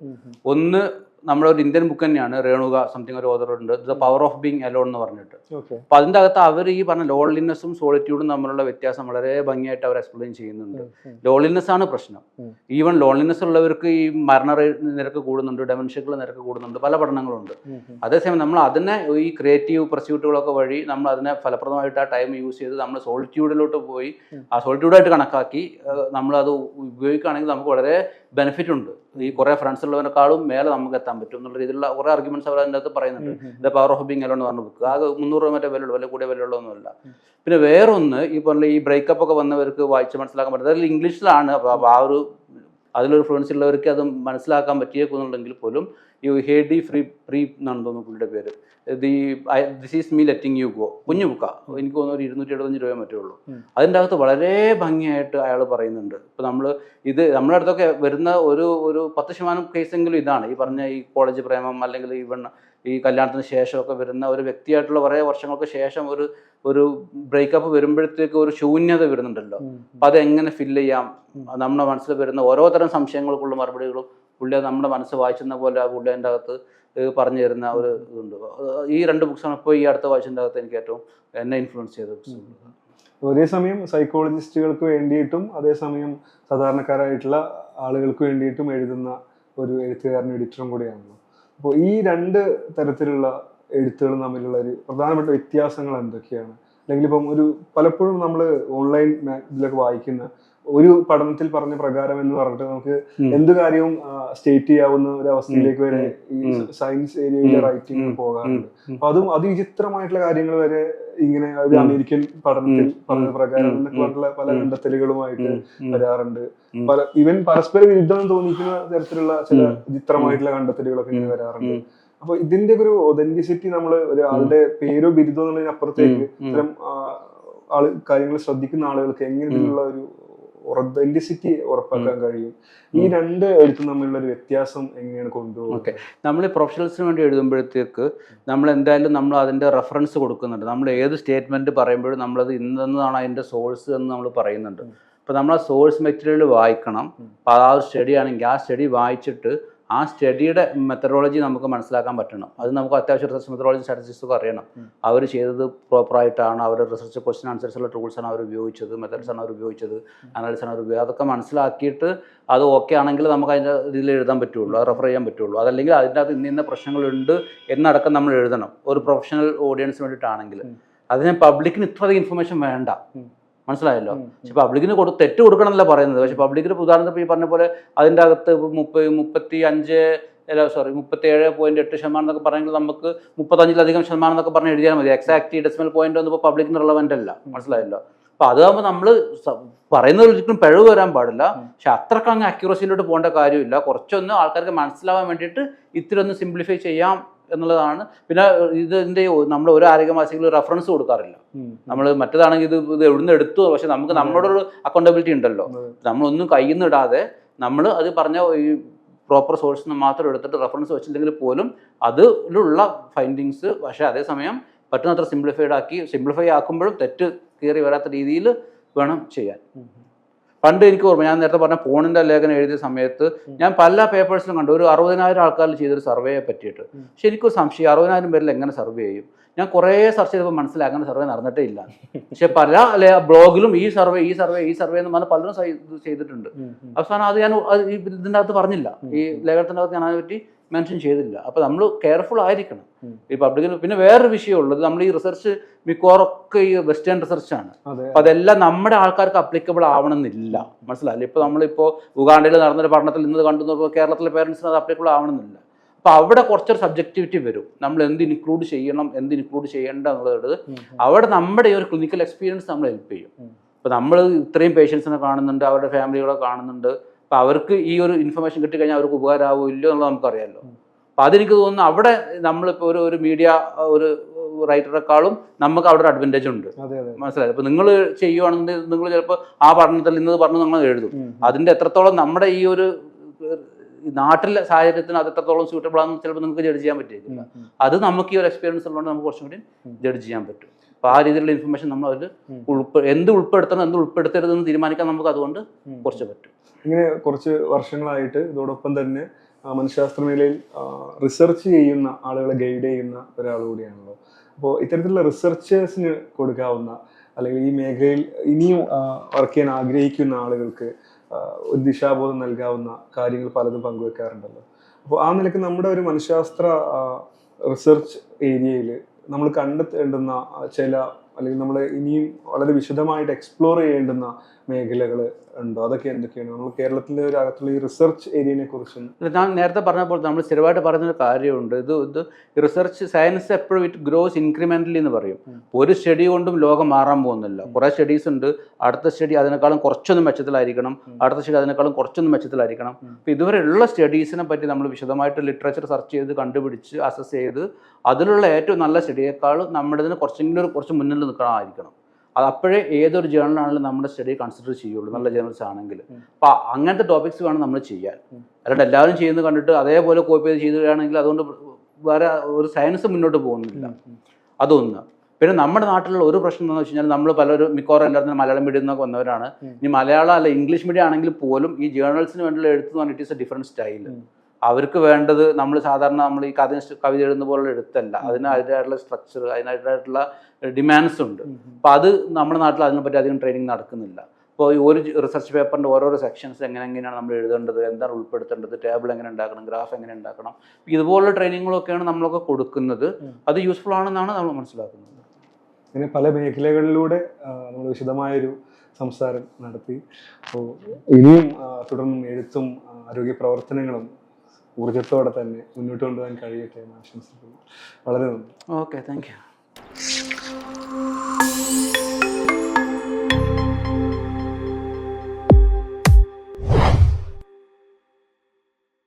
ഒന്ന് നമ്മുടെ ഒരു ഇന്ത്യൻ ബുക്ക് തന്നെയാണ് രേണുക സംതിങ് ഒരു ഓതർ ഉണ്ട്. The power of being alone എന്ന് പറഞ്ഞിട്ട്. അപ്പൊ അതിന്റെ അകത്ത് അവർ ഈ പറഞ്ഞ ലോൺലിനെസ്സും സോളിറ്റ്യൂഡും തമ്മിലുള്ള വ്യത്യാസം വളരെ ഭംഗിയായിട്ട് അവർ എക്സ്പ്ലെയിൻ ചെയ്യുന്നുണ്ട്. ലോൺലിനെസ് ആണ് പ്രശ്നം. ഈവൻ ലോൺലിനെസ് ഉള്ളവർക്ക് ഈ മരണ നിരക്ക് കൂടുന്നുണ്ട് ഡെമൻഷ്യക്കുള്ള നിരക്ക് കൂടുന്നുണ്ട് പല പഠനങ്ങളുണ്ട്. അതേസമയം നമ്മൾ അതിനെ ഈ ക്രിയേറ്റീവ് പ്രസ്യൂട്ടുകളൊക്കെ വഴി നമ്മൾ അതിനെ ഫലപ്രദമായിട്ട് ആ ടൈം യൂസ് ചെയ്ത് നമ്മൾ സോളിറ്റ്യൂഡിലോട്ട് പോയി ആ സോളിറ്റ്യൂഡായിട്ട് കണക്കാക്കി നമ്മൾ അത് ഉപയോഗിക്കുകയാണെങ്കിൽ നമുക്ക് വളരെ ബെനിഫിറ്റ് ഉണ്ട്. ഈ കുറേ ഫ്രണ്ട്സ് ഉള്ളവരെക്കാളും മേലെ നമുക്ക് എത്താൻ പറ്റും എന്നുള്ള രീതിയിലുള്ള കുറേ ആർഗ്യുമെന്റ്സ് അവർ അതിന്റെ അകത്ത് പറയുന്നുണ്ട്. ദ പവർ ഓഫ് ബീങ് എന്ന് പറഞ്ഞ ബുക്ക് ആ മുന്നൂറ് രൂപ മറ്റേ വിലയുള്ളൂ അല്ലെങ്കിൽ കൂടിയ വിലയുള്ളതൊന്നുമല്ല പിന്നെ വേറൊന്ന് ഈ പറഞ്ഞ ഈ ബ്രേക്കപ്പ് ഒക്കെ വന്നവർക്ക് വായിച്ച് മനസ്സിലാക്കാൻ പറ്റും. അതിൽ ഇംഗ്ലീഷിലാണ് ആ ഒരു അതിലൊരു ഫ്ലുവൻസി ഉള്ളവർക്ക് അത് മനസ്സിലാക്കാൻ പറ്റിയേക്കുന്നുണ്ടെങ്കിൽ പോലും ഈ ഹേഡി ഫ്രീ ഫ്രീ എന്നാണ് തോന്നുന്നു പുള്ളിയുടെ പേര്. The this is me letting you go കുഞ്ഞു ബുക്ക എനിക്ക് തോന്നുന്നു ഒരു ഇരുന്നൂറ്റി എഴുപത്തഞ്ച് രൂപ മറ്റേ ഉള്ളൂ അതിന്റെ അകത്ത് വളരെ ഭംഗിയായിട്ട് അയാൾ പറയുന്നുണ്ട്. ഇപ്പോൾ നമ്മൾ ഇത് നമ്മുടെ അടുത്തൊക്കെ വരുന്ന ഒരു ഒരു പത്ത് ശതമാനം കേസെങ്കിലും ഇതാണ്. ഈ പറഞ്ഞ ഈ കോളേജ് പ്രേമം അല്ലെങ്കിൽ ഈവൺ ഈ കല്യാണത്തിന് ശേഷമൊക്കെ വരുന്ന ഒരു വ്യക്തിയായിട്ടുള്ള കുറേ വർഷങ്ങൾക്ക് ശേഷം ഒരു ഒരു ബ്രേക്കപ്പ് വരുമ്പോഴത്തേക്ക് ഒരു ശൂന്യത വരുന്നുണ്ടല്ലോ. അപ്പം അതെങ്ങനെ ഫില്ല് ചെയ്യാം? നമ്മുടെ മനസ്സിൽ വരുന്ന ഓരോ തരം സംശയങ്ങൾക്കുള്ള മറുപടികളും പുള്ളി നമ്മുടെ മനസ്സ് വായിച്ചെന്ന പോലെ ആ പുള്ളി അതിന്റെ അകത്ത് പറഞ്ഞു തരുന്ന ഒരു ഇതുണ്ട്. ഈ രണ്ട് ബുക്സാണ് ഇപ്പോൾ ഈ അടുത്ത വായിച്ചതിന്റെ അകത്ത് എനിക്ക് ഏറ്റവും എന്നെ ഇൻഫ്ലുവൻസ് ചെയ്ത ബുക്സ് ഒരേ സമയം സൈക്കോളജിസ്റ്റുകൾക്ക് വേണ്ടിയിട്ടും അതേസമയം സാധാരണക്കാരായിട്ടുള്ള ആളുകൾക്ക് വേണ്ടിയിട്ടും എഴുതുന്ന ഒരു എഴുത്തുകാരനും എഡിറ്ററും കൂടിയാണല്ലോ. അപ്പോൾ ഈ രണ്ട് തരത്തിലുള്ള എഴുത്തുകളും തമ്മിലുള്ള ഒരു പ്രധാനപ്പെട്ട വ്യത്യാസങ്ങൾ എന്തൊക്കെയാണ്? അല്ലെങ്കിൽ ഇപ്പം ഒരു പലപ്പോഴും നമ്മൾ ഓൺലൈൻ ഇതിലൊക്കെ വായിക്കുന്ന ഒരു പഠനത്തിൽ പറഞ്ഞ പ്രകാരം എന്ന് പറഞ്ഞിട്ട് നമുക്ക്. എന്ത് കാര്യവും സ്റ്റേറ്റ് ചെയ്യാവുന്ന ഒരു അവസ്ഥയിലേക്ക് വരെ ഈ സയൻസ് ഏരിയയിലെ റൈറ്റിംഗ്. പോകാറുണ്ട് അപ്പൊ അതും അതിവിചിത്രമായിട്ടുള്ള കാര്യങ്ങൾ വരെ ഇങ്ങനെ ഒരു അമേരിക്കൻ പഠനത്തിൽ. പറഞ്ഞ പ്രകാരം എന്നൊക്കെ പറഞ്ഞിട്ടുള്ള പല. കണ്ടെത്തലുകളുമായിട്ട് വരാറുണ്ട് പല ഇവൻ പരസ്പര വിരുദ്ധം തോന്നിക്കുന്ന തരത്തിലുള്ള ചില. വിചിത്രമായിട്ടുള്ള കണ്ടെത്തലുകളൊക്കെ ഇങ്ങനെ വരാറുണ്ട്. അപ്പൊ ഇതിന്റെ ഒരു ഒതന്റിസിറ്റി നമ്മൾ ഒരാളുടെ പേരോ ബിരുദോ എന്നുള്ളതിനപ്പുറത്തേക്ക് ഇത്തരം ആൾ കാര്യങ്ങൾ ശ്രദ്ധിക്കുന്ന ആളുകൾക്ക് എങ്ങനെയുള്ള ഒരു ഒതന്റിസിറ്റി ഉറപ്പാക്കാൻ കഴിയും. ഈ രണ്ട് എഴുത്തും തമ്മിലുള്ള ഒരു വ്യത്യാസം എങ്ങനെയാണ് കൊണ്ടുപോകുന്നത്? ഓക്കെ. നമ്മൾ പ്രൊഫഷണൽസിന് വേണ്ടി എഴുതുമ്പോഴത്തേക്ക് നമ്മൾ എന്തായാലും നമ്മൾ അതിന്റെ റെഫറൻസ് കൊടുക്കുന്നുണ്ട്. നമ്മൾ ഏത് സ്റ്റേറ്റ്മെന്റ് പറയുമ്പോഴും നമ്മളത് ഇന്നതാണ് അതിന്റെ സോഴ്സ് എന്ന് നമ്മൾ പറയുന്നുണ്ട്. അപ്പൊ അപ്പോൾ നമ്മൾ ആ സോഴ്സ് മെറ്റീരിയൽ വായിക്കണം. അപ്പോൾ ആ ഒരു സ്റ്റഡി ആണെങ്കിൽ ആ സ്റ്റഡി വായിച്ചിട്ട് ആ സ്റ്റഡിയുടെ മെത്തഡോളജി നമുക്ക് മനസ്സിലാക്കാൻ പറ്റണം. അത് നമുക്ക് അത്യാവശ്യം റിസർച്ച് മെത്തഡോളജി സ്റ്റാറ്റിസ്റ്റിക്സ് ഒക്കെ അറിയണം. അവർ ചെയ്തത് പ്രോപ്പറായിട്ടാണ് അവർ റിസർച്ച് ക്വസ്റ്റൻ അനുസരിച്ചുള്ള ടൂൾസാണ് അവർ ഉപയോഗിച്ചത് മെത്തഡ്സ് ആണ് അവർ ഉപയോഗിച്ചത് അനാലിസ് ആണ് അവർ ഉപയോഗിച്ചത്. അതൊക്കെ മനസ്സിലാക്കിയിട്ട് അത് ഓക്കെ ആണെങ്കിൽ നമുക്ക് അതിന്റെ ഇതിൽ എഴുതാൻ പറ്റുള്ളൂ അത് റെഫർ ചെയ്യാൻ പറ്റുള്ളൂ. അതല്ലെങ്കിൽ അതിന്റെ അകത്ത് ഇന്ന ഇന്ന പ്രശ്നങ്ങളുണ്ട് എന്നടക്കം നമ്മൾ എഴുതണം. ഒരു പ്രൊഫഷണൽ ഓഡിയൻസിന് വേണ്ടിയിട്ടാണെങ്കിൽ. അതിന് പബ്ലിക്കിന് ഇത്രയധികം ഇൻഫർമേഷൻ വേണ്ട. മനസ്സിലായല്ലോ. പക്ഷെ പബ്ലിക്കിന് കൊടു തെറ്റ് കൊടുക്കണം എന്നല്ല പറയുന്നത്. പക്ഷെ പബ്ലിക്കിന് ഉദാഹരണത്തിന് ഈ പറഞ്ഞ പോലെ അതിന്റെ അകത്ത് മുപ്പത് മുപ്പത്തി അഞ്ച് അല്ല സോറി മുപ്പത്തി ഏഴ് പോയിന്റ് എട്ട് ശതമാനം എന്നൊക്കെ പറഞ്ഞെങ്കിൽ നമുക്ക് മുപ്പത്തഞ്ചിലധികം ശതമാനം എന്നൊക്കെ പറഞ്ഞ് എഴുതിയാൽ മതി. എക്സാക്ട് ഡെസിമൽ പോയിന്റ് ഒന്നും ഇപ്പോൾ പബ്ലിക്കിന് റിലവന്റ് അല്ല. മനസ്സിലായല്ലോ? അപ്പോൾ അതാകുമ്പോൾ നമ്മൾ പറയുന്നത് ഒരിക്കലും പിഴവ് വരാൻ പാടില്ല. പക്ഷെ അത്രയ്ക്ക് അങ്ങ് അക്യൂറസിയിലോട്ട് പോകേണ്ട കാര്യമില്ല. കുറച്ചൊന്ന് ആൾക്കാർക്ക് മനസ്സിലാവാൻ വേണ്ടിയിട്ട് ഇത്തിരി ഒന്ന് സിംപ്ലിഫൈ ചെയ്യാം എന്നുള്ളതാണ്. പിന്നെ ഇതിന്റെ നമ്മൾ ഒരു ആരോഗ്യ മാസികയിൽ റെഫറൻസ് കൊടുക്കാറില്ല. നമ്മൾ മറ്റേതാണെങ്കിൽ ഇത് ഇത് എവിടുന്ന് എടുത്തു പക്ഷെ നമുക്ക് നമ്മളോടൊരു അക്കൗണ്ടബിലിറ്റി ഉണ്ടല്ലോ. നമ്മളൊന്നും കയ്യിൽ നിന്ന് ഇടാതെ നമ്മൾ അത് പറഞ്ഞ ഈ പ്രോപ്പർ സോഴ്സിൽ നിന്ന് മാത്രം എടുത്തിട്ട് റെഫറൻസ് വെച്ചില്ലെങ്കിൽ പോലും അതിലുള്ള ഫൈൻഡിങ്സ് പക്ഷേ അതേസമയം പറ്റുന്നത്ര സിംപ്ലിഫൈഡ് ആക്കി സിംപ്ലിഫൈ ആക്കുമ്പോഴും തെറ്റ് കയറി വരാത്ത രീതിയിൽ വേണം ചെയ്യാൻ. പണ്ട് എനിക്ക് ഓർമ്മ ഞാൻ നേരത്തെ പറഞ്ഞ ഫോണിന്റെ ലേഖനം എഴുതിയ സമയത്ത് ഞാൻ പല പേപ്പേഴ്സിലും കണ്ടു. ഒരു അറുപതിനായിരം ആൾക്കാരിൽ ചെയ്തൊരു സർവേയെ പറ്റിയിട്ട്. ശരിക്കും പക്ഷെ എനിക്കൊരു സംശയം അറുപതിനായിരം പേരിൽ എങ്ങനെ സർവേ ചെയ്യും? ഞാൻ കുറേ സർച്ച് ചെയ്തപ്പോൾ മനസ്സിലായി അങ്ങനെ സർവേ നടന്നിട്ടേ ഇല്ല. പക്ഷെ പല ബ്ലോഗിലും ഈ സർവേ ഈ സർവേ ഈ സർവേ എന്ന് പറഞ്ഞാൽ പലരും ചെയ്തിട്ടുണ്ട്. അവസാനം അത് ഞാൻ ഇതിന്റെ അകത്ത് പറഞ്ഞില്ല. ഈ ലേഖനത്തിന്റെ അകത്ത് ഞാൻ അതിനെപ്പറ്റി മെൻഷൻ ചെയ്തില്ല അപ്പോൾ നമ്മൾ കെയർഫുൾ ആയിരിക്കണം. ഈ പബ്ലിക്കിന് പിന്നെ വേറൊരു വിഷയമുള്ളത് നമ്മൾ ഈ റിസർച്ച് മിക്കവാറൊക്കെ ഈ വെസ്റ്റേൺ റിസർച്ചാണ് അപ്പോൾ അതെല്ലാം നമ്മുടെ ആൾക്കാർക്ക് അപ്ലിക്കബിൾ ആവണമെന്നില്ല. മനസ്സിലായില്ല? ഇപ്പോൾ നമ്മളിപ്പോൾ ഉഗാണ്ടയിൽ നടന്നൊരു പഠനത്തിൽ ഇന്ന് കണ്ടു നോക്കുമ്പോൾ കേരളത്തിലെ പേരൻസിന് അത് അപ്ലിക്കബിൾ ആവണമെന്നില്ല. അപ്പോൾ അവിടെ കുറച്ചൊരു സബ്ജക്ടിവിറ്റി വരും. നമ്മൾ എന്ത് ഇൻക്ലൂഡ് ചെയ്യണം എന്ത് ഇൻക്ലൂഡ് ചെയ്യേണ്ട എന്നുള്ളത് അവിടെ നമ്മുടെ ഈ ഒരു ക്ലിനിക്കൽ എക്സ്പീരിയൻസ് നമ്മൾ ഹെൽപ്പ് ചെയ്യും. അപ്പോൾ നമ്മൾ ഇത്രയും പേഷ്യൻസിനെ കാണുന്നുണ്ട് അവരുടെ ഫാമിലികളെ കാണുന്നുണ്ട്. അപ്പോൾ അവർക്ക് ഈ ഒരു ഇൻഫർമേഷൻ കിട്ടിക്കഴിഞ്ഞാൽ അവർക്ക് ഉപകാരമാവോ ഇല്ലയോ എന്നുള്ളത് നമുക്കറിയാമല്ലോ അപ്പൊ അപ്പോൾ അതെനിക്ക് തോന്നുന്നു അവിടെ നമ്മളിപ്പോൾ ഒരു ഒരു മീഡിയ ഒരു റൈറ്ററെക്കാളും നമുക്ക് അവിടെ ഒരു അഡ്വാന്റേജ് ഉണ്ട്. അതെ അതെ മനസ്സിലായി? അപ്പോൾ നിങ്ങൾ ചെയ്യുവാണെങ്കിൽ നിങ്ങൾ ചിലപ്പോൾ ആ പഠനത്തിൽ ഇന്നത് പറഞ്ഞു നമ്മൾ എഴുതും. അതിന്റെ അതിന്റെ എത്രത്തോളം നമ്മുടെ ഈ ഒരു നാട്ടിലെ സാഹചര്യത്തിന് അത് എത്രത്തോളം സ്യൂട്ടബിൾ ആണെന്ന് ചിലപ്പോൾ നിങ്ങൾക്ക് ജഡ്ജ് ചെയ്യാൻ പറ്റില്ല അത് നമുക്ക് ഈ ഒരു എക്സ്പീരിയൻസ് ഉള്ളതുകൊണ്ട് നമുക്ക് കുറച്ചും കൂടി ജഡ്ജ് ചെയ്യാൻ പറ്റും. അപ്പോൾ ആ രീതിയിലുള്ള ഇൻഫർമേഷൻ നമ്മൾ അതിൽ. ഉൾപ്പെ എന്ത് ഉൾപ്പെടുത്തണം എന്ത് ഉൾപ്പെടുത്തരുതെന്ന് തീരുമാനിക്കാൻ നമുക്ക് അതുകൊണ്ട്. കുറച്ച് പറ്റും. ഇങ്ങനെ കുറച്ച് വർഷങ്ങളായിട്ട് ഇതോടൊപ്പം തന്നെ മനഃശാസ്ത്ര മേഖലയിൽ റിസർച്ച് ചെയ്യുന്ന ആളുകളെ ഗൈഡ് ചെയ്യുന്ന ഒരാൾ കൂടിയാണല്ലോ. അപ്പോൾ ഇത്തരത്തിലുള്ള റിസർച്ചേഴ്സിന് കൊടുക്കാവുന്ന അല്ലെങ്കിൽ ഈ മേഖലയിൽ ഇനിയും വർക്ക് ചെയ്യാൻ ആഗ്രഹിക്കുന്ന ആളുകൾക്ക് ഒരു ദിശാബോധം നൽകാവുന്ന കാര്യങ്ങൾ പലതും പങ്കുവെക്കാറുണ്ടല്ലോ. അപ്പോൾ ആ നിലയ്ക്ക് നമ്മുടെ ഒരു മനഃശാസ്ത്ര റിസർച്ച് ഏരിയയിൽ നമ്മൾ കണ്ടെത്തേണ്ടുന്ന ചില അല്ലെങ്കിൽ നമ്മൾ ഇനിയും വളരെ വിശദമായിട്ട് എക്സ്പ്ലോർ ചെയ്യേണ്ടുന്ന മേഖലകൾ ഉണ്ടോ? അതൊക്കെ എന്തൊക്കെയാണ്? നമ്മൾ കേരളത്തിലെ ഒരു അകത്തുള്ള ഈ റിസർച്ച് ഏരിയനെ കുറിച്ചും ഞാൻ നേരത്തെ പറഞ്ഞ പോലെ നമ്മൾ സ്ഥിരമായിട്ട് പറയുന്ന ഒരു കാര്യമുണ്ട്. ഇത് ഇത് റിസർച്ച് സയൻസ് എപ്പോഴും ഇറ്റ് ഗ്രോസ് ഇൻക്രിമെന്റലി എന്ന് പറയും. ഒരു സ്റ്റഡി കൊണ്ടും ലോകം മാറാൻ പോകുന്നില്ല. കുറേ സ്റ്റഡീസ് ഉണ്ട്. അടുത്ത സ്റ്റഡി അതിനേക്കാളും കുറച്ചൊന്നും മെച്ചത്തിലായിരിക്കണം. അടുത്ത സ്റ്റഡി അതിനേക്കാളും കുറച്ചൊന്നും മെച്ചത്തിലായിരിക്കണം. അപ്പോൾ ഇതുവരെയുള്ള സ്റ്റഡീസിനെ പറ്റി നമ്മൾ വിശദമായിട്ട് ലിറ്ററേച്ചർ സെർച്ച് ചെയ്ത് കണ്ടുപിടിച്ച് അസസ് ചെയ്ത് അതിലുള്ള ഏറ്റവും നല്ല സ്റ്റഡിയേക്കാളും നമ്മുടെ ഇതിന് കുറച്ചെങ്കിലും കുറച്ച് മുന്നിൽ നിൽക്കണമായിരിക്കണം. അത് അപ്പോഴേ ഏതൊരു ജേണലാണെങ്കിലും നമ്മുടെ സ്റ്റഡി കൺസിഡർ ചെയ്യുള്ളൂ. നല്ല ജേണൽസ് ആണെങ്കിൽ. അപ്പൊ അപ്പോൾ അങ്ങനത്തെ ടോപ്പിക്സ് വേണം നമ്മൾ ചെയ്യാൻ. അല്ലാണ്ട് എല്ലാവരും ചെയ്യുന്നത് കണ്ടിട്ട് അതേപോലെ കോപ്പി ചെയ്ത് ചെയ്യുകയാണെങ്കിൽ അതുകൊണ്ട് വേറെ ഒരു സയൻസ് മുന്നോട്ട് പോകുന്നില്ല. അതൊന്ന്. പിന്നെ നമ്മുടെ നാട്ടിലുള്ള ഒരു പ്രശ്നം എന്ന് വെച്ച് കഴിഞ്ഞാൽ നമ്മൾ പലരും മിക്കവാറും എല്ലാവരും മലയാളം മീഡിയം എന്നൊക്കെ വന്നവരാണ്. ഇനി മലയാളം അല്ല ഇംഗ്ലീഷ് മീഡിയം ആണെങ്കിൽ പോലും ഈ ജേർണൽസിന് വേണ്ടിയുള്ള എഴുത്ത് എന്ന് പറഞ്ഞിട്ട് ഇസ് എ ഡിഫറെന്റ് സ്റ്റൈൽ. അവർക്ക് വേണ്ടത് നമ്മൾ സാധാരണ നമ്മൾ ഈ കഥ കവിത എഴുതുന്ന പോലുള്ള എഴുത്തല്ല. അതിന് അതിന്റെതായിട്ടുള്ള സ്ട്രക്ചർ അതിനായിട്ടുള്ള ഡിമാൻഡ്സ് ഉണ്ട്. അപ്പോൾ അത് നമ്മുടെ നാട്ടിൽ അതിനെപ്പറ്റി അധികം ട്രെയിനിങ് നടക്കുന്നില്ല. ഇപ്പോൾ ഈ ഒരു റിസർച്ച് പേപ്പറിന്റെ ഓരോ സെക്ഷൻസ് എങ്ങനെ എങ്ങനെയാണ് നമ്മൾ എഴുതേണ്ടത് എന്താണ് ഉൾപ്പെടുത്തേണ്ടത് ടേബിൾ എങ്ങനെ ഉണ്ടാക്കണം ഗ്രാഫ് എങ്ങനെ ഉണ്ടാക്കണം ഇതുപോലുള്ള ട്രെയിനിങ്ങുകളൊക്കെയാണ് നമ്മളൊക്കെ കൊടുക്കുന്നത്. അത് യൂസ്ഫുൾ ആണെന്നാണ് നമ്മൾ മനസ്സിലാക്കുന്നത്. അങ്ങനെ പല മേഖലകളിലൂടെ നമ്മൾ വിശദമായൊരു സംസാരം നടത്തി. അപ്പോൾ ഇനിയും തുടർന്നും എഴുത്തും ആരോഗ്യ പ്രവർത്തനങ്ങളും ഊർജത്തോടെ തന്നെ മുന്നോട്ട് കൊണ്ടുപോകാൻ കഴിയട്ടെ എന്ന് ആശംസിക്കുന്നു. വളരെ നന്ദി. Okay thank you